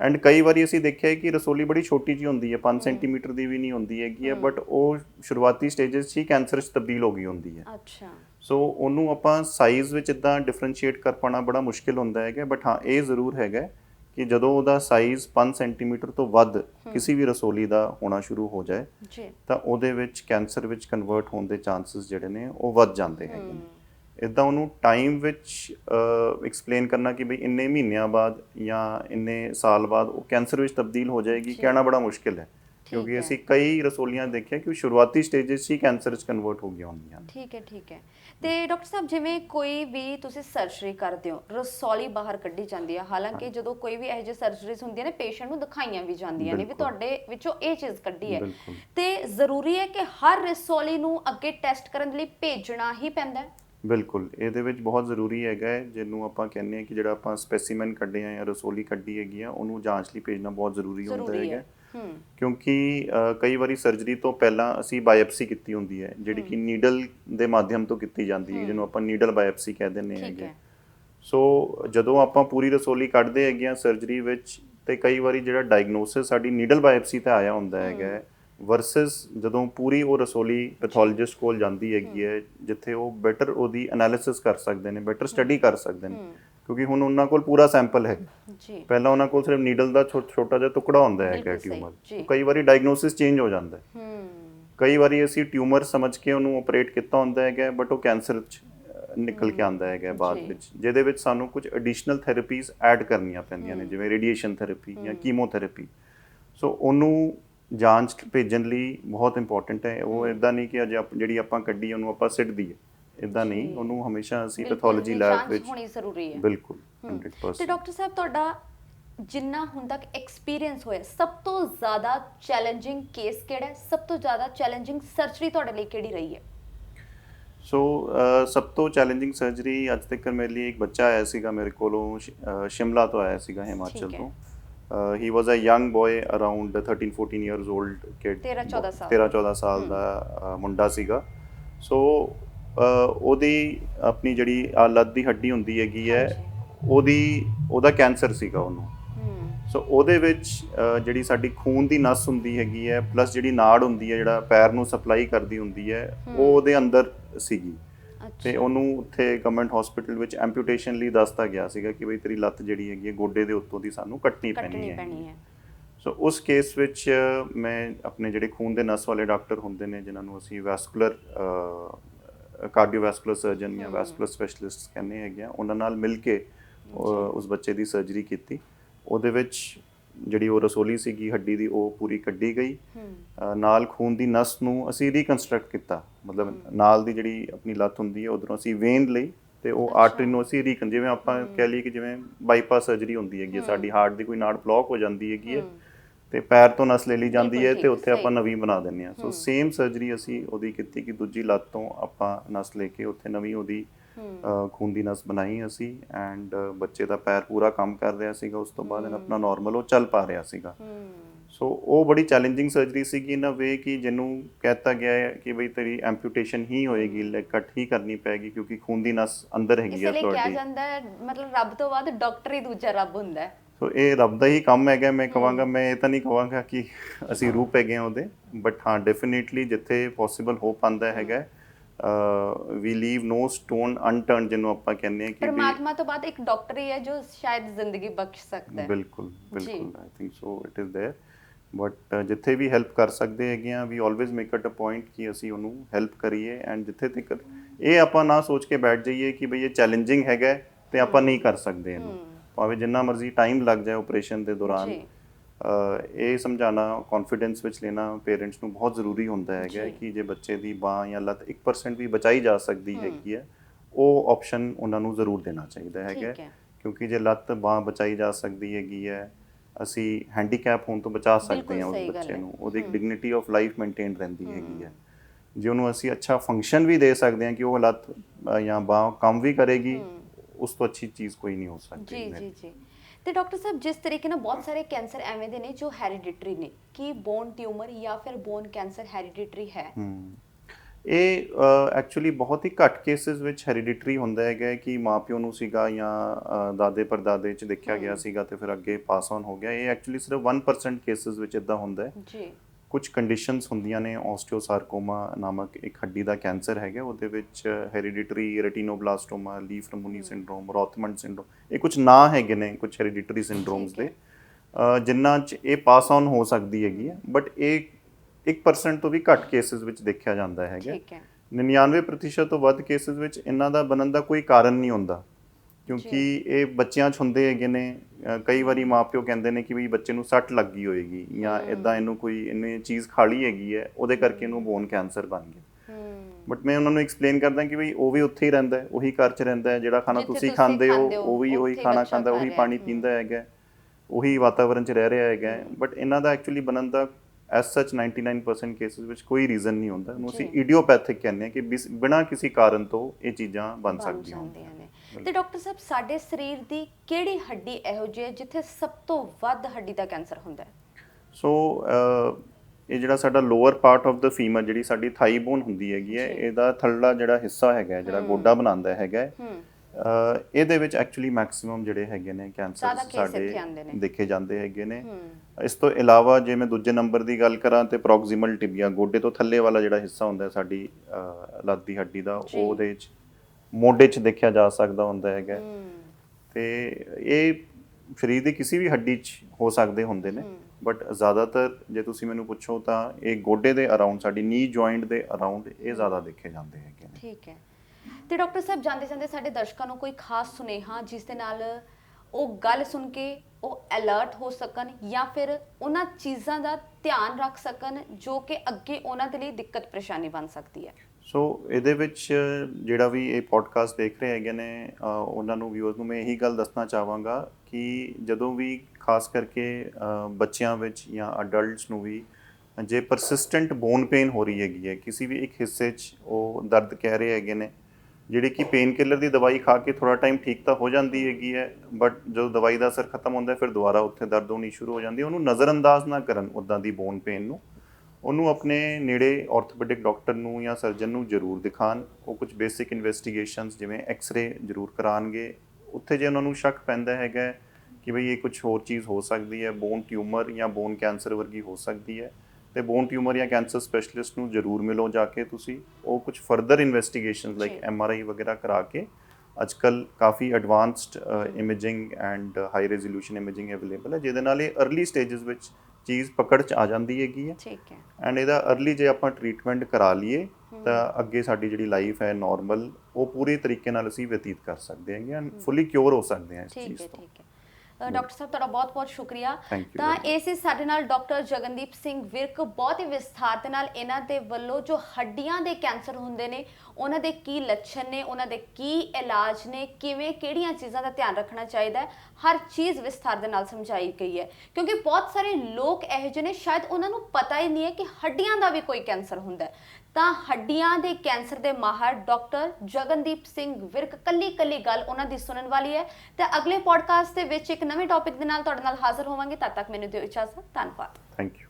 ਐਂਡ ਕਈ ਵਾਰੀ ਅਸੀਂ ਦੇਖਿਆ ਹੈ ਕਿ ਰਸੋਲੀ ਬੜੀ ਛੋਟੀ ਜੀ ਹੁੰਦੀ ਹੈ 5 ਸੈਂਟੀਮੀਟਰ ਦੀ ਵੀ ਨਹੀਂ ਹੁੰਦੀ ਹੈਗੀ ਹੈ ਬਟ ਉਹ ਸ਼ੁਰੂਆਤੀ ਸਟੇजेस 'ਚ ਹੀ ਕੈਂਸਰ 'ਚ ਤਬਦੀਲ ਹੋ ਗਈ ਹੁੰਦੀ ਹੈ। ਅੱਛਾ। ਸੋ ਉਹਨੂੰ ਆਪਾਂ ਸਾਈਜ਼ ਵਿੱਚ ਇਦਾਂ ਡਿਫਰੈਂਸ਼ੀਏਟ ਕਰ ਪਾਣਾ ਬੜਾ ਮੁਸ਼ਕਿਲ ਹੁੰਦਾ ਹੈਗਾ ਬਟ ਹਾਂ ਇਹ ਜ਼ਰੂਰ ਹੈਗਾ ਕਿ ਜਦੋਂ ਉਹਦਾ ਸਾਈਜ਼ 5 ਸੈਂਟੀਮੀਟਰ ਤੋਂ ਵੱਧ ਕਿਸੇ ਵੀ ਰਸੋਲੀ ਦਾ ਹੋਣਾ ਸ਼ੁਰੂ ਹੋ ਜਾਏ ਜੀ। ਤਾਂ ਉਹਦੇ ਵਿੱਚ ਕੈਂਸਰ ਵਿੱਚ ਕਨਵਰਟ ਹੋਣ ਦੇ ਚਾਂਸਸ ਜਿਹੜੇ ਨੇ ਉਹ ਵੱਧ ਜਾਂਦੇ ਹੈਗੇ ਨੇ। ਇਦਾਂ ਉਹਨੂੰ ਟਾਈਮ ਵਿੱਚ ਐਕਸਪਲੇਨ ਕਰਨਾ ਕਿ ਬਈ ਇੰਨੇ ਮਹੀਨਿਆਂ ਬਾਅਦ ਜਾਂ ਇੰਨੇ ਸਾਲ ਬਾਅਦ ਉਹ ਕੈਂਸਰ ਵਿੱਚ ਤਬਦੀਲ ਹੋ ਜਾਏਗੀ ਕਹਿਣਾ ਬੜਾ ਮੁਸ਼ਕਿਲ ਹੈ। ਕਿਉਂਕਿ ਅਸੀਂ ਕਈ ਰਸੋਲੀਆਂ ਦੇਖਿਆ ਕਿ ਉਹ ਸ਼ੁਰੂਆਤੀ ਸਟੇजेस 'ਚ ਹੀ ਕੈਂਸਰ ਵਿੱਚ ਕਨਵਰਟ ਹੋ ਗਈਆਂ ਹੁੰਦੀਆਂ ਠੀਕ ਹੈ ਠੀਕ ਹੈ। ਤੇ ਡਾਕਟਰ ਸਾਹਿਬ ਜਿਵੇਂ ਕੋਈ ਵੀ ਤੁਸੀਂ ਸਰਜਰੀ ਕਰਦੇ ਹੋ ਰਸੌਲੀ ਬਾਹਰ ਕੱਢੀ ਜਾਂਦੀ ਹੈ ਹਾਲਾਂਕਿ ਜਦੋਂ ਕੋਈ ਵੀ ਇਹੋ ਜਿਹੀ ਸਰਜਰੀਜ਼ ਹੁੰਦੀਆਂ ਨੇ ਪੇਸ਼ੈਂਟ ਨੂੰ ਦਿਖਾਈਆਂ ਵੀ ਜਾਂਦੀਆਂ ਨੇ ਵੀ। ਤੁਹਾਡੇ ਵਿੱਚੋਂ ਇਹ ਚੀਜ਼ ਕੱਢੀ ਹੈ। ਤੇ ਜ਼ਰੂਰੀ ਹੈ ਕਿ ਹਰ ਰਸੌਲੀ ਨੂੰ ਅੱਗੇ ਟੈਸਟ ਕਰਨ ਲਈ ਭੇਜਣਾ ਹੀ ਪੈਂਦਾ ਹੈ। ਬਿਲਕੁਲ ਇਹਦੇ ਵਿੱਚ ਬਹੁਤ ਜ਼ਰੂਰੀ ਹੈਗਾ ਹੈ, ਜਿਹਨੂੰ ਆਪਾਂ ਕਹਿੰਦੇ ਹਾਂ ਕਿ ਜਿਹੜਾ ਆਪਾਂ ਸਪੈਸੀਮਨ ਕੱਢੇ ਆ ਜਾਂ ਰਸੋਲੀ ਕੱਢੀ ਹੈਗੀ ਆ ਉਹਨੂੰ ਜਾਂਚ ਲਈ ਭੇਜਣਾ ਬਹੁਤ ਜ਼ਰੂਰੀ ਹੁੰਦਾ ਹੈਗਾ। ਕਿਉਂਕਿ ਕਈ ਵਾਰੀ ਸਰਜਰੀ ਤੋਂ ਪਹਿਲਾਂ ਅਸੀਂ ਬਾਇਓਪਸੀ ਕੀਤੀ ਹੁੰਦੀ ਹੈ ਜਿਹੜੀ ਕਿ ਨੀਡਲ ਦੇ ਮਾਧਿਅਮ ਤੋਂ ਕੀਤੀ ਜਾਂਦੀ ਹੈ ਜਿਹਨੂੰ ਆਪਾਂ ਨੀਡਲ ਬਾਇਓਪਸੀ ਕਹਿ ਦਿੰਦੇ ਹੈਗੇ। ਸੋ ਜਦੋਂ ਆਪਾਂ ਪੂਰੀ ਰਸੋਲੀ ਕੱਢਦੇ ਹੈਗੇ ਆ ਸਰਜਰੀ ਵਿੱਚ ਤੇ ਕਈ ਵਾਰੀ ਜਿਹੜਾ ਡਾਇਗਨੋਸਿਸ ਸਾਡੀ ਨੀਡਲ ਬਾਇਓਪਸੀ ਤੇ ਆਇਆ ਹੁੰਦਾ ਹੈਗਾ ਵਰਸਸ ਜਦੋਂ ਪੂਰੀ ਉਹ ਰਸੋਲੀ ਪੈਥੋਲੋਜਿਸਟ ਕੋਲ ਜਾਂਦੀ ਹੈਗੀ ਹੈ। ਜਿੱਥੇ ਉਹ ਬੈਟਰ ਉਹਦੀ ਐਨਾਲਿਸਿਸ ਕਰ ਸਕਦੇ ਨੇ ਬੈਟਰ ਸਟੱਡੀ ਕਰ ਸਕਦੇ ਨੇ ਕਿਉਂਕਿ ਹੁਣ ਉਹਨਾਂ ਕੋਲ ਪੂਰਾ ਸੈਂਪਲ ਹੈ। ਜੀ। ਪਹਿਲਾਂ ਉਹਨਾਂ ਕੋਲ ਸਿਰਫ ਨੀਡਲ ਦਾ ਛੋਟਾ ਜਿਹਾ ਟੁਕੜਾ ਹੁੰਦਾ ਹੈਗਾ ਟਿਊਮਰ। ਕਈ ਵਾਰੀ ਡਾਇਗਨੋਸਿਸ ਚੇਂਜ ਹੋ ਜਾਂਦਾ ਹੈ। ਕਈ ਵਾਰੀ ਅਸੀਂ ਟਿਊਮਰ ਸਮਝ ਕੇ ਉਹਨੂੰ ਆਪਰੇਟ ਕੀਤਾ ਹੁੰਦਾ ਹੈਗਾ ਬਟ ਉਹ ਕੈਂਸਰ ਚ ਨਿਕਲ ਕੇ ਆਂਦਾ ਹੈਗਾ ਬਾਅਦ। ਵਿੱਚ ਜਿਹਦੇ ਵਿੱਚ ਸਾਨੂੰ ਕੁਝ ਐਡੀਸ਼ਨਲ ਥੈਰੇਪੀਜ਼ ਐਡ ਕਰਨੀਆਂ ਪੈਂਦੀਆਂ ਨੇ ਜਿਵੇਂ ਰੇਡੀਏਸ਼ਨ ਥੈਰੇਪੀ ਜਾਂ ਕੀਮੋਥੈਰੇਪੀ ਸੋ ਉਹਨੂੰ ਜਾਂਚ ਭੇਜਣ ਲਈ ਬਹੁਤ ਇੰਪੋਰਟੈਂਟ ਹੈ। ਉਹ ਇਦਾਂ ਨਹੀਂ ਕਿ ਅਜੇ ਆਪ- ਜਿਹੜੀ ਆਪਾਂ ਕੱਢੀ ਉਹਨੂੰ ਆਪਾਂ ਸਿੱਟ ਦਈਏ ਇਦਾਂ ਨਹੀਂ। ਉਹਨੂੰ ਹਮੇਸ਼ਾ ਅਸੀਂ ਬਿਲਕੁਲ, ਪੈਥੋਲੋਜੀ ਇਹ ਲੈਬ ਜਾਂਚ ਵਿੱਚ ਹੋਣੀ ਜ਼ਰੂਰੀ ਹੈ। ਬਿਲਕੁਲ ਹਮ, ਤੇ 100% ਡਾਕਟਰ ਸਾਹਿਬ ਤੁਹਾਡਾ ਜਿੰਨਾ ਹੁਣ ਤੱਕ ਐਕਸਪੀਰੀਅੰਸ ਹੋਇਆ ਸਭ ਤੋਂ ਜ਼ਿਆਦਾ ਚੈਲੰਜਿੰਗ ਕੇਸ ਕਿਹੜਾ ਹੈ? ਸਭ ਤੋਂ ਜ਼ਿਆਦਾ ਚੈਲੰਜਿੰਗ ਸਰਜਰੀ ਤੁਹਾਡੇ ਲਈ ਕਿਹੜੀ ਰਹੀ ਹੈ? ਸੋ ਸਭ ਤੋਂ ਚੈਲੰਜਿੰਗ ਸਰਜਰੀ ਅੱਜ ਤੱਕ ਮੇਰੇ ਲਈ ਇੱਕ ਬੱਚਾ ਆਇਆ ਸੀਗਾ ਮੇਰੇ ਕੋਲੋਂ ਸ਼- ਸ਼ਿਮਲਾ ਤੋਂ ਆਇਆ ਸੀਗਾ ਹਿਮਾਚਲ ਠੀਕ ਹੈ। ਤੋਂ। He was a young boy around 13 14 years old kid 13 14 ਸਾਲ। 13 14 ਸਾਲ ਦਾ ਅਹ, ਮੁੰਡਾ ਸੀਗਾ। ਸੋ ਅਹ, ਉਹਦੀ ਆਪਣੀ ਜਿਹੜੀ ਲੱਤ ਦੀ ਹੱਡੀ ਹੁੰਦੀ ਹੈਗੀ ਹੈ ਉਹਦੀ ਉਹਦਾ ਕੈਂਸਰ ਸੀਗਾ ਉਹਨੂੰ। ਸੋ ਉਹਦੇ ਵਿੱਚ ਅਹ, ਜਿਹੜੀ ਸਾਡੀ ਖੂਨ ਦੀ ਨਸ ਹੁੰਦੀ ਹੈਗੀ ਹੈ ਪਲੱਸ ਜਿਹੜੀ ਨਾੜ ਹੁੰਦੀ ਹੈ ਜਿਹੜਾ ਪੈਰ ਨੂੰ ਸਪਲਾਈ ਕਰਦੀ ਹੁੰਦੀ ਹੈ। ਉਹ ਉਹਦੇ ਅੰਦਰ ਸੀਗੀ। ਤੇ ਉਹਨੂੰ ਉੱਥੇ ਗਵਰਨਮੈਂਟ ਹਸਪੀਟਲ ਵਿੱਚ ਐਂਪੂਟੇਸ਼ਨ ਲਈ ਦੱਸਤਾ ਗਿਆ ਸੀਗਾ ਕਿ ਬਈ ਤੇਰੀ ਲੱਤ ਜਿਹੜੀ ਹੈਗੀ ਗੋਡੇ ਦੇ ਉੱਤੋਂ ਦੀ ਸਾਨੂੰ ਕੱਟਣੀ ਪੈਣੀ ਹੈ। ਸੋ ਉਸ ਕੇਸ ਵਿੱਚ ਮੈਂ ਆਪਣੇ ਜਿਹੜੇ ਖੂਨ ਦੇ ਨਸ ਵਾਲੇ ਡਾਕਟਰ ਹੁੰਦੇ ਨੇ ਜਿਨ੍ਹਾਂ ਨੂੰ ਅਸੀਂ ਵੈਸਕੂਲਰ ਕਾਰਡੀਓਵੈਸਕੂਲਰ ਸਰਜਨ ਜਾਂ ਵੈਸਕੂਲਰ ਸਪੈਸ਼ਲਿਸਟਸ ਕਹਿੰਦੇ ਹੈਗੇ ਆ ਉਹਨਾਂ ਨਾਲ ਮਿਲ ਕੇ ਉਸ ਬੱਚੇ ਦੀ ਸਰਜਰੀ ਕੀਤੀ। ਉਹਦੇ ਵਿੱਚ ਜਿਹੜੀ ਉਹ ਰਸੋਲੀ ਸੀਗੀ ਹੱਡੀ ਦੀ ਉਹ ਪੂਰੀ ਕੱਢੀ ਗਈ। ਨਾਲ ਖੂਨ ਦੀ ਨਸ ਨੂੰ ਅਸੀਂ ਰੀਕਨਸਟਰਕਟ ਕੀਤਾ। ਮਤਲਬ ਨਾਲ ਦੀ ਜਿਹੜੀ ਆਪਣੀ ਲੱਤ ਹੁੰਦੀ ਹੈ ਉਧਰੋਂ ਅਸੀਂ ਵੇਨ ਲਈ ਤੇ ਉਹ ਆਰਟਰੀ ਨੂੰ ਅਸੀਂ ਰੀਕਨ ਜਿਵੇਂ ਆਪਾਂ ਕਹਿ ਲਈਏ ਕਿ ਜਿਵੇਂ ਬਾਈਪਾਸ ਸਰਜਰੀ ਹੁੰਦੀ ਹੈਗੀ ਸਾਡੀ ਹਾਰਟ ਦੀ ਕੋਈ ਨਾੜ ਬਲੌਕ ਹੋ ਜਾਂਦੀ ਹੈਗੀ ਹੈ ਤੇ ਪੈਰ ਤੋਂ ਨਸ ਲੈ ਲਈ ਜਾਂਦੀ ਹੈ ਤੇ ਉੱਥੇ ਆਪਾਂ। ਨਵੀਂ ਬਣਾ ਦਿੰਦੇ ਹਾਂ। ਸੋ ਸੇਮ ਸਰਜਰੀ ਅਸੀਂ ਉਹਦੀ ਕੀਤੀ ਕਿ ਦੂਜੀ ਲੱਤ ਤੋਂ ਆਪਾਂ ਨਸ ਲੈ ਕੇ ਉੱਥੇ ਨਵੀਂ ਉਹਦੀ ਖੂਨ ਦੀ ਨਸ ਬਣਾਈ ਅਸੀਂ ਐਂਡ ਬੱਚੇ ਦਾ ਪੈਰ ਪੂਰਾ ਕੰਮ ਕਰ ਰਿਹਾ ਸੀਗਾ ਉਸ ਤੋਂ ਬਾਅਦ ਆਪਣਾ ਨਾਰਮਲ ਉਹ ਚੱਲ ਪਾ ਰਿਹਾ ਸੀਗਾ। ਸੋ ਉਹ ਬੜੀ ਚੈਲੰਜਿੰਗ ਸਰਜਰੀ ਸੀਗੀ ਇਨ ਅ ਵੇ ਕਿ ਜਿਹਨੂੰ ਕਹਿਤਾ ਗਿਆ ਹੈ ਕਿ ਬਈ ਤੇਰੀ ਐਂਪੂਟੇਸ਼ਨ ਹੀ ਹੋਏਗੀ ਲੈ ਕੱਟ ਹੀ ਕਰਨੀ ਪੈਗੀ ਕਿਉਂਕਿ ਖੂਨ ਦੀ ਨਸ ਅੰਦਰ ਹੈਗੀ ਇਸ ਆ ਲਈ ਕਿਹਾ ਤੁਹਾਡੀ। ਜਾਂਦਾ ਹੈ ਮਤਲਬ ਰੱਬ ਤੋਂ ਬਾਅਦ ਡਾਕਟਰ ਹੀ ਦੂਜਾ ਰੱਬ ਹੁੰਦਾ ਹੈ। ਸੋ ਇਹ ਰੱਬ ਦਾ ਹੀ ਕੰਮ ਹੈਗਾ ਮੈਂ ਕਹਾਂਗਾ ਮੈਂ ਇਹ ਤਾਂ ਨਹੀਂ ਕਹਾਂਗਾ ਕਿ ਅਸੀਂ ਰੂਪ ਹੈਗੇ ਹਾਂ ਉਹਦੇ ਬਟ ਹਾਂ ਡੈਫੀਨਿਟਲੀ ਜਿੱਥੇ ਪੋਸੀਬਲ ਹੋ ਪਾਉਂਦਾ ਹੈਗਾ ਵੀ ਲੀਵ ਨੋ ਸਟੋਨ ਅਨਟਰਨ ਜਿਹਨੂੰ ਆਪਾਂ ਕਹਿੰਦੇ ਹਾਂ ਕਿ ਵੀ ਪਰਮਾਤਮਾ ਤੋਂ ਬਾਅਦ ਇੱਕ ਡਾਕਟਰ ਹੀ ਹੈ ਜੋ ਸ਼ਾਇਦ ਜ਼ਿੰਦਗੀ ਬਖਸ਼ ਸਕਦਾ ਹੈ ਬਿਲਕੁਲ ਜੀ। ਬਿਲਕੁਲ I think so it is there but ਜਿੱਥੇ ਵੀ ਹੈਲਪ ਕਰ ਸਕਦੇ ਹੈਗੇ ਆ ਵੀ always make it a point ਕਿ ਅਸੀਂ ਉਹਨੂੰ ਹੈਲਪ ਕਰੀਏ ਐਂਡ ਜਿੱਥੇ ਤੱਕ ਇਹ ਆਪਾਂ ਨਾ ਸੋਚ ਕੇ ਬੈਠ ਜਾਈਏ ਕਿ ਬਈ ਇਹ ਚੈਲੰਜਿੰਗ ਹੈਗਾ ਹੈ ਤੇ ਆਪਾਂ ਨਹੀਂ ਕਰ ਸਕਦੇ ਇਹਨੂੰ ਭਾਵੇਂ ਜਿੰਨਾ ਮਰਜ਼ੀ ਟਾਈਮ ਲੱਗ ਜਾਏ ਆਪਰੇਸ਼ਨ ਦੇ ਦੌਰਾਨ ਜੀ। ਅਹ ਇਹ ਸਮਝਾਣਾ ਕੌਨਫੀਡੈਂਸ ਵਿੱਚ ਲੈਣਾ ਪੇਰੈਂਟਸ ਨੂੰ ਬਹੁਤ ਜ਼ਰੂਰੀ ਹੁੰਦਾ ਹੈਗਾ। ਕਿ ਜੇ ਬੱਚੇ ਦੀ ਬਾਹ ਜਾਂ ਲੱਤ 1% ਵੀ ਬਚਾਈ ਜਾ ਸਕਦੀ ਹੈਗੀ ਹੈ ਉਹ ਆਪਸ਼ਨ ਉਹਨਾਂ ਨੂੰ ਜ਼ਰੂਰ ਦੇਣਾ ਚਾਹੀਦਾ ਹੈਗਾ। ਕਿਉਂਕਿ ਜੇ ਲੱਤ ਬਾਹ ਬਚਾਈ ਜਾ ਸਕਦੀ ਹੈਗੀ ਹੈ ਅਸੀਂ ਹੈਂਡੀਕੈਪ ਹੋਣ ਤੋਂ ਬਚਾ ਸਕਦੇ ਹਾਂ ਉਸ ਬੱਚੇ। ਨੂੰ ਉਹਦੀ ਡਿਗਨਿਟੀ ਆਫ ਲਾਈਫ ਮੇਨਟੇਨ ਰਹਿੰਦੀ ਹੈਗੀ ਹੈ। ਜੇ ਉਹਨੂੰ ਅਸੀਂ ਅੱਛਾ ਫੰਕਸ਼ਨ ਵੀ ਦੇ ਸਕਦੇ ਹਾਂ ਕਿ ਉਹ ਲੱਤ ਜਾਂ ਬਾਹ ਕੰਮ ਵੀ ਕਰੇਗੀ ਉਸ ਤੋਂ ਅੱਛੀ ਚੀਜ਼ ਕੋਈ ਨਹੀਂ ਹੋ ਸਕਦੀ ਜੀ ਜੀ ਜੀ। ਤੇ ਡਾਕਟਰ ਸਾਹਿਬ ਜਿਸ ਤਰੀਕੇ ਨਾਲ ਬਹੁਤ ਸਾਰੇ ਕੈਂਸਰ ਐਵੇਂ ਦੇ ਨੇ ਜੋ ਹੈਰੀਡਿਟਰੀ ਨੇ ਕੀ ਬੋਨ ਟਿਊਮਰ ਜਾਂ ਫਿਰ ਬੋਨ ਕੈਂਸਰ ਹੈਰੀਡਿਟਰੀ ਹੈ? ਇਹ ਐਕਚੁਅਲੀ ਬਹੁਤ ਹੀ ਘੱਟ ਕੇਸਿਸ ਵਿੱਚ ਹੈਰੀਡਿਟਰੀ ਹੁੰਦਾ ਹੈਗਾ ਕਿ ਮਾਪਿਓ ਨੂੰ ਸੀਗਾ ਜਾਂ ਦਾਦੇ ਪਰਦਾਦੇ ਚ ਦੇਖਿਆ ਗਿਆ ਸੀਗਾ ਤੇ ਫਿਰ ਅੱਗੇ ਪਾਸ ਔਨ ਹੋ ਗਿਆ। ਇਹ ਐਕਚੁਅਲੀ ਸਿਰਫ 1% ਕੇਸਿਸ ਵਿੱਚ ਇਦਾਂ ਹੁੰਦਾ ਹੈ। ਜੀ। ਕੁਝ ਕੰਡੀਸ਼ਨਸ ਹੁੰਦੀਆਂ ਨੇ ਆਸਟੀਓਸਾਰਕੋਮਾ ਨਾਮਕ ਇੱਕ ਹੱਡੀ ਦਾ ਕੈਂਸਰ ਹੈਗਾ ਉਹਦੇ ਵਿੱਚ hereditary retinoblastoma Li Fraumeni syndrome Rothmund syndrome ਇਹ ਕੁਝ ਨਾਂ ਹੈਗੇ ਨੇ ਕੁਝ ਹੈਰੀਡਿਟਰੀ ਸਿੰਡਰੋਮਸ। ਦੇ। ਜਿਨ੍ਹਾਂ 'ਚ ਇਹ ਪਾਸ ਔਨ ਹੋ ਸਕਦੀ ਹੈਗੀ ਹੈ ਬਟ ਇਹ 1% ਤੋਂ ਵੀ ਘੱਟ ਕੇਸਿਸ ਵਿੱਚ ਦੇਖਿਆ ਜਾਂਦਾ ਹੈਗਾ। ਠੀਕ ਹੈ। 99% ਤੋਂ ਵੱਧ ਕੇਸਿਸ ਵਿੱਚ ਇਹਨਾਂ ਦਾ ਬਣਨ ਦਾ ਕੋਈ ਕਾਰਨ ਨਹੀਂ ਹੁੰਦਾ। ਕਿਉਂਕਿ ਇਹ ਬੱਚਿਆਂ 'ਚ ਹੁੰਦੇ ਹੈਗੇ ਨੇ ਕਈ ਵਾਰੀ ਮਾਪਿਓ ਕਹਿੰਦੇ ਨੇ ਕਿ ਵੀ ਬੱਚੇ ਨੂੰ ਸੱਟ ਲੱਗੀ ਹੋਏਗੀ ਜਾਂ ਇਦਾਂ ਇਹਨੂੰ ਕੋਈ ਇਹਨੇ ਚੀਜ਼ ਖਾ ਲਈ ਹੈਗੀ ਹੈ ਉਹਦੇ ਕਰਕੇ ਇਹਨੂੰ ਬੋਨ ਕੈਂਸਰ ਬਣ ਗਿਆ। ਬਟ ਮੈਂ ਉਹਨਾਂ ਨੂੰ ਐਕਸਪਲੇਨ ਕਰਦਾ ਕਿ ਵੀ ਉਹ ਵੀ ਉੱਥੇ ਹੀ ਰਹਿੰਦਾ ਹੈ ਉਹੀ ਘਰ 'ਚ ਰਹਿੰਦਾ ਹੈ ਜਿਹੜਾ ਖਾਣਾ ਤੁਸੀਂ ਖਾਂਦੇ ਹੋ ਉਹ ਵੀ ਉਹੀ ਖਾਣਾ ਖਾਂਦਾ ਉਹੀ। ਪਾਣੀ। ਪੀਂਦਾ ਹੈਗਾ ਉਹੀ ਵਾਤਾਵਰਣ 'ਚ ਰਹਿ ਰਿਹਾ ਹੈਗਾ। ਬਟ ਇਹਨਾਂ ਦਾ ਐਕਚੁਅਲੀ ਬਣਨ ਦਾ ਐਸ ਸੱਚ 99% ਕੇਸਿਸ ਵਿੱਚ ਕੋਈ ਰੀਜ਼ਨ ਨਹੀਂ ਹੁੰਦਾ। ਉਹਨੂੰ ਅਸੀਂ। ਇਡੀਓਪੈਥਿਕ ਕਹਿੰਦੇ ਹਾਂ ਕਿ ਬਿਨਾਂ ਕਿਸੇ ਕਾਰਨ ਤੋਂ ਇਹ ਚੀਜ਼ਾਂ ਬਣ ਸਕਦੀਆਂ ਹਨ ਨੇ। ਤੇ ਡਾਕਟਰ ਸਾਹਿਬ ਸਾਡੇ ਸਰੀਰ ਦੀ ਕਿਹੜੀ ਹੱਡੀ ਇਹੋ ਜਿਹੀ ਹੈ ਜਿੱਥੇ ਸਭ ਤੋਂ ਵੱਧ ਹੱਡੀ ਦਾ ਕੈਂਸਰ ਹੁੰਦਾ ਹੈ ਸੋ ਇਹ ਜਿਹੜਾ ਸਾਡਾ lower part of the femur ਜਿਹੜੀ ਸਾਡੀ ਥਾਈ ਬੋਨ ਹੁੰਦੀ ਹੈਗੀ ਹੈ। ਇਹਦਾ ਥੱਲੜਾ ਜਿਹੜਾ ਹਿੱਸਾ ਹੈਗਾ ਜਿਹੜਾ ਗੋਡਾ ਬਣਾਉਂਦਾ ਹੈਗਾ ਇਹਦੇ ਵਿੱਚ ਐਕਚੁਅਲੀ ਮੈਕਸਿਮਮ ਜਿਹੜੇ ਹੈਗੇ ਨੇ ਕੈਂਸਰ। ਸਾਡੇ ਦੇਖੇ ਜਾਂਦੇ ਹੈਗੇ ਨੇ ਇਸ ਤੋਂ ਇਲਾਵਾ ਜੇ ਮੈਂ ਦੂਜੇ ਨੰਬਰ ਦੀ ਗੱਲ ਕਰਾਂ ਤੇ ਪ੍ਰੋਕਸੀਮਲ ਟਿਬੀਆ ਗੋਡੇ ਤੋਂ ਥੱਲੇ ਵਾਲਾ ਜਿਹੜਾ ਹਿੱਸਾ ਹੁੰਦਾ ਹੈ ਸਾਡੀ ਲੱਤ ਦੀ ਹੱਡੀ ਦਾ। ਉਹਦੇ ਵਿੱਚ ਮੋਢੇ 'ਚ ਦੇਖਿਆ ਜਾ ਸਕਦਾ ਹੁੰਦਾ ਹੈਗਾ। ਤੇ ਇਹ ਸਰੀਰ ਦੀ ਕਿਸੇ ਵੀ ਹੱਡੀ 'ਚ ਹੋ ਸਕਦੇ ਹੁੰਦੇ ਨੇ। ਬਟ ਜ਼ਿਆਦਾਤਰ ਜੇ ਤੁਸੀਂ ਮੈਨੂੰ ਪੁੱਛੋ ਤਾਂ ਇਹ ਗੋਡੇ ਦੇ ਅਰਾਊਂਡ ਸਾਡੀ ਨੀ ਜੁਆਇੰਟ ਦੇ ਅਰਾਊਂਡ ਇਹ ਜ਼ਿਆਦਾ ਦੇਖੇ ਜਾਂਦੇ ਹੈਗੇ ਨੇ। ਠੀਕ ਹੈ। ਤੇ ਡਾਕਟਰ ਸਾਹਿਬ ਜਾਂਦੇ ਜਾਂਦੇ ਸਾਡੇ ਦਰਸ਼ਕਾਂ ਨੂੰ ਕੋਈ ਖਾਸ ਸੁਨੇਹਾ ਜਿਸ ਦੇ ਨਾਲ ਉਹ ਗੱਲ ਸੁਣ ਕੇ ਉਹ ਅਲਰਟ ਹੋ ਸਕਣ ਜਾਂ ਫਿਰ ਉਹਨਾਂ ਚੀਜ਼ਾਂ ਦਾ ਧਿਆਨ ਰੱਖ ਸਕਣ ਜੋ ਕਿ ਅੱਗੇ ਉਹਨਾਂ ਦੇ ਲਈ ਦਿੱਕਤ ਪਰੇਸ਼ਾਨੀ ਬਣ ਸਕਦੀ ਹੈ? ਸੋ ਇਹਦੇ ਵਿੱਚ ਜਿਹੜਾ ਵੀ ਇਹ ਪੋਡਕਾਸਟ ਦੇਖ ਰਹੇ ਹੈਗੇ ਨੇ ਉਹਨਾਂ ਨੂੰ ਵਿਊਅਰਸ ਨੂੰ ਮੈਂ ਇਹੀ ਗੱਲ ਦੱਸਣਾ ਚਾਹਾਂਗਾ ਕਿ ਜਦੋਂ ਵੀ ਖਾਸ ਕਰਕੇ ਬੱਚਿਆਂ ਵਿੱਚ ਜਾਂ ਅਡਲਟਸ ਨੂੰ ਵੀ ਜੇ ਪਰਸਿਸਟੈਂਟ ਬੋਨ ਪੇਨ ਹੋ ਰਹੀ ਹੈਗੀ ਹੈ, ਕਿਸੇ ਵੀ ਇੱਕ ਹਿੱਸੇ 'ਚ ਉਹ ਦਰਦ ਕਹਿ ਰਹੇ ਹੈਗੇ ਨੇ, ਜਿਹੜੀ ਕਿ ਪੇਨ ਕਿਲਰ ਦੀ ਦਵਾਈ ਖਾ ਕੇ ਥੋੜਾ ਟਾਈਮ ਠੀਕ ਤਾਂ ਹੋ ਜਾਂਦੀ ਹੈਗੀ ਹੈ ਬਟ ਜਦੋਂ ਦਵਾਈ ਦਾ ਅਸਰ ਖਤਮ ਹੁੰਦਾ ਫਿਰ ਦੁਬਾਰਾ ਉੱਥੇ ਦਰਦ ਹੋਣੀ ਸ਼ੁਰੂ ਹੋ ਜਾਂਦੀ ਹੈ, ਉਹਨੂੰ ਨਜ਼ਰਅੰਦਾਜ਼ ਨਾ ਕਰਨ ਉਦਾਂ ਦੀ ਬੋਨ ਪੇਨ ਨੂੰ। ਉਹਨੂੰ ਆਪਣੇ ਨੇੜੇ ਆਰਥੋਪੈਡਿਕ ਡਾਕਟਰ ਨੂੰ ਜਾਂ ਸਰਜਨ ਨੂੰ ਜ਼ਰੂਰ ਦਿਖਾਣ ਉਹ ਕੁਝ ਬੇਸਿਕ ਇਨਵੈਸਟੀਗੇਸ਼ਨਸ ਜਿਵੇਂ ਐਕਸ-ਰੇ ਜ਼ਰੂਰ ਕਰਾਣਗੇ ਉੱਥੇ ਜੇ ਉਹਨਾਂ ਨੂੰ ਸ਼ੱਕ ਪੈਂਦਾ ਹੈਗਾ ਕਿ ਭਈ ਇਹ ਕੁਝ ਹੋਰ ਚੀਜ਼ ਹੋ ਸਕਦੀ ਹੈ ਬੋਨ ਟਿਊਮਰ ਜਾਂ ਬੋਨ ਕੈਂਸਰ ਵਰਗੀ ਹੋ ਸਕਦੀ ਹੈ ਤੇ ਬੋਨ ਟਿਊਮਰ ਜਾਂ ਕੈਂਸਰ ਸਪੈਸ਼ਲਿਸਟ ਨੂੰ ਜ਼ਰੂਰ ਮਿਲੋ ਜਾ ਕੇ ਤੁਸੀਂ। ਉਹ ਕੁਝ further investigations like M R I ਵਗੈਰਾ ਕਰਾ ਕੇ ਅੱਜਕੱਲ ਕਾਫੀ advanced imaging and high resolution imaging available ਹੈ ਜਿਹਦੇ ਨਾਲ ਇਹ ਅਰਲੀ ਸਟੇजेस ਵਿੱਚ ਚੀਜ਼ ਪਕੜ ਚ ਆ ਜਾਂਦੀ ਹੈਗੀ ਹੈ ਠੀਕ ਹੈ। ਐਂਡ ਇਹਦਾ अर्ਲੀ ਜੇ ਆਪਾਂ ਟ੍ਰੀਟਮੈਂਟ ਕਰਾ ਲਈਏ ਤਾਂ ਅੱਗੇ ਸਾਡੀ ਜਿਹੜੀ ਲਾਈਫ ਹੈ ਨਾਰਮਲ ਉਹ ਪੂਰੇ ਤਰੀਕੇ ਨਾਲ ਅਸੀਂ ਬਤੀਤ ਕਰ ਸਕਦੇ ਹਾਂਗੇ ਐਂਡ ਫੁੱਲੀ ਕਿਉਰ ਹੋ ਸਕਦੇ ਹਾਂ ਇਸ ਠੀਕ ਚੀਜ਼ ਹੈ ਤੋਂ। ਠੀਕ ਹੈ। ਅ, ਡਾਕਟਰ ਸਾਹਿਬ ਤੁਹਾਡਾ ਬਹੁਤ ਬਹੁਤ ਸ਼ੁਕਰੀਆ। Thank you ਤਾਂ very ਇਹ ਸੀ ਸਾਡੇ ਨਾਲ ਡਾਕਟਰ ਜਗਨਦੀਪ ਸਿੰਘ ਵਿਰਕ ਬਹੁਤ ਹੀ ਵਿਸਥਾਰ ਦੇ ਨਾਲ ਇਹਨਾਂ ਦੇ ਵੱਲੋਂ ਜੋ ਹੱਡੀਆਂ ਦੇ ਕੈਂਸਰ ਹੁੰਦੇ ਨੇ ਉਹਨਾਂ ਦੇ ਕੀ ਲੱਛਣ ਨੇ ਉਹਨਾਂ ਦੇ ਕੀ ਇਲਾਜ ਨੇ ਕਿਵੇਂ ਕਿਹੜੀਆਂ ਚੀਜ਼ਾਂ ਦਾ ਧਿਆਨ ਰੱਖਣਾ ਚਾਹੀਦਾ ਹੈ ਹਰ ਚੀਜ਼ ਵਿਸਥਾਰ ਦੇ ਨਾਲ ਸਮਝਾਈ ਗਈ ਹੈ। ਕਿਉਂਕਿ ਬਹੁਤ ਸਾਰੇ ਲੋਕ ਇਹੋ ਜਿਹੇ ਨੇ ਸ਼ਾਇਦ ਉਹਨਾਂ ਨੂੰ ਪਤਾ ਹੀ ਨਹੀਂ ਹੈ ਕਿ ਹੱਡੀਆਂ ਦਾ ਵੀ ਕੋਈ ਕੈਂਸਰ ਹੁੰਦਾ ਹੈ। ਤਾਂ ਹੱਡੀਆਂ ਦੇ ਕੈਂਸਰ ਦੇ ਮਾਹਰ ਡਾਕਟਰ ਜਗਨਦੀਪ ਸਿੰਘ ਵਿਰਕ ਕੱਲੀ ਕੱਲੀ ਗੱਲ ਉਹਨਾਂ ਦੀ ਸੁਣਨ ਵਾਲੀ ਹੈ। ਤੇ ਅਗਲੇ ਪੋਡਕਾਸਟ ਦੇ ਵਿੱਚ ਇੱਕ ਨਵੇਂ ਟੌਪਿਕ ਦੇ ਨਾਲ ਤੁਹਾਡੇ ਨਾਲ ਹਾਜ਼ਰ ਹੋਵਾਂਗੇ। ਤਦ ਤੱਕ ਮੈਨੂੰ ਦਿਓ ਇਜਾਜ਼ਤ। ਧੰਨਵਾਦ। Thank you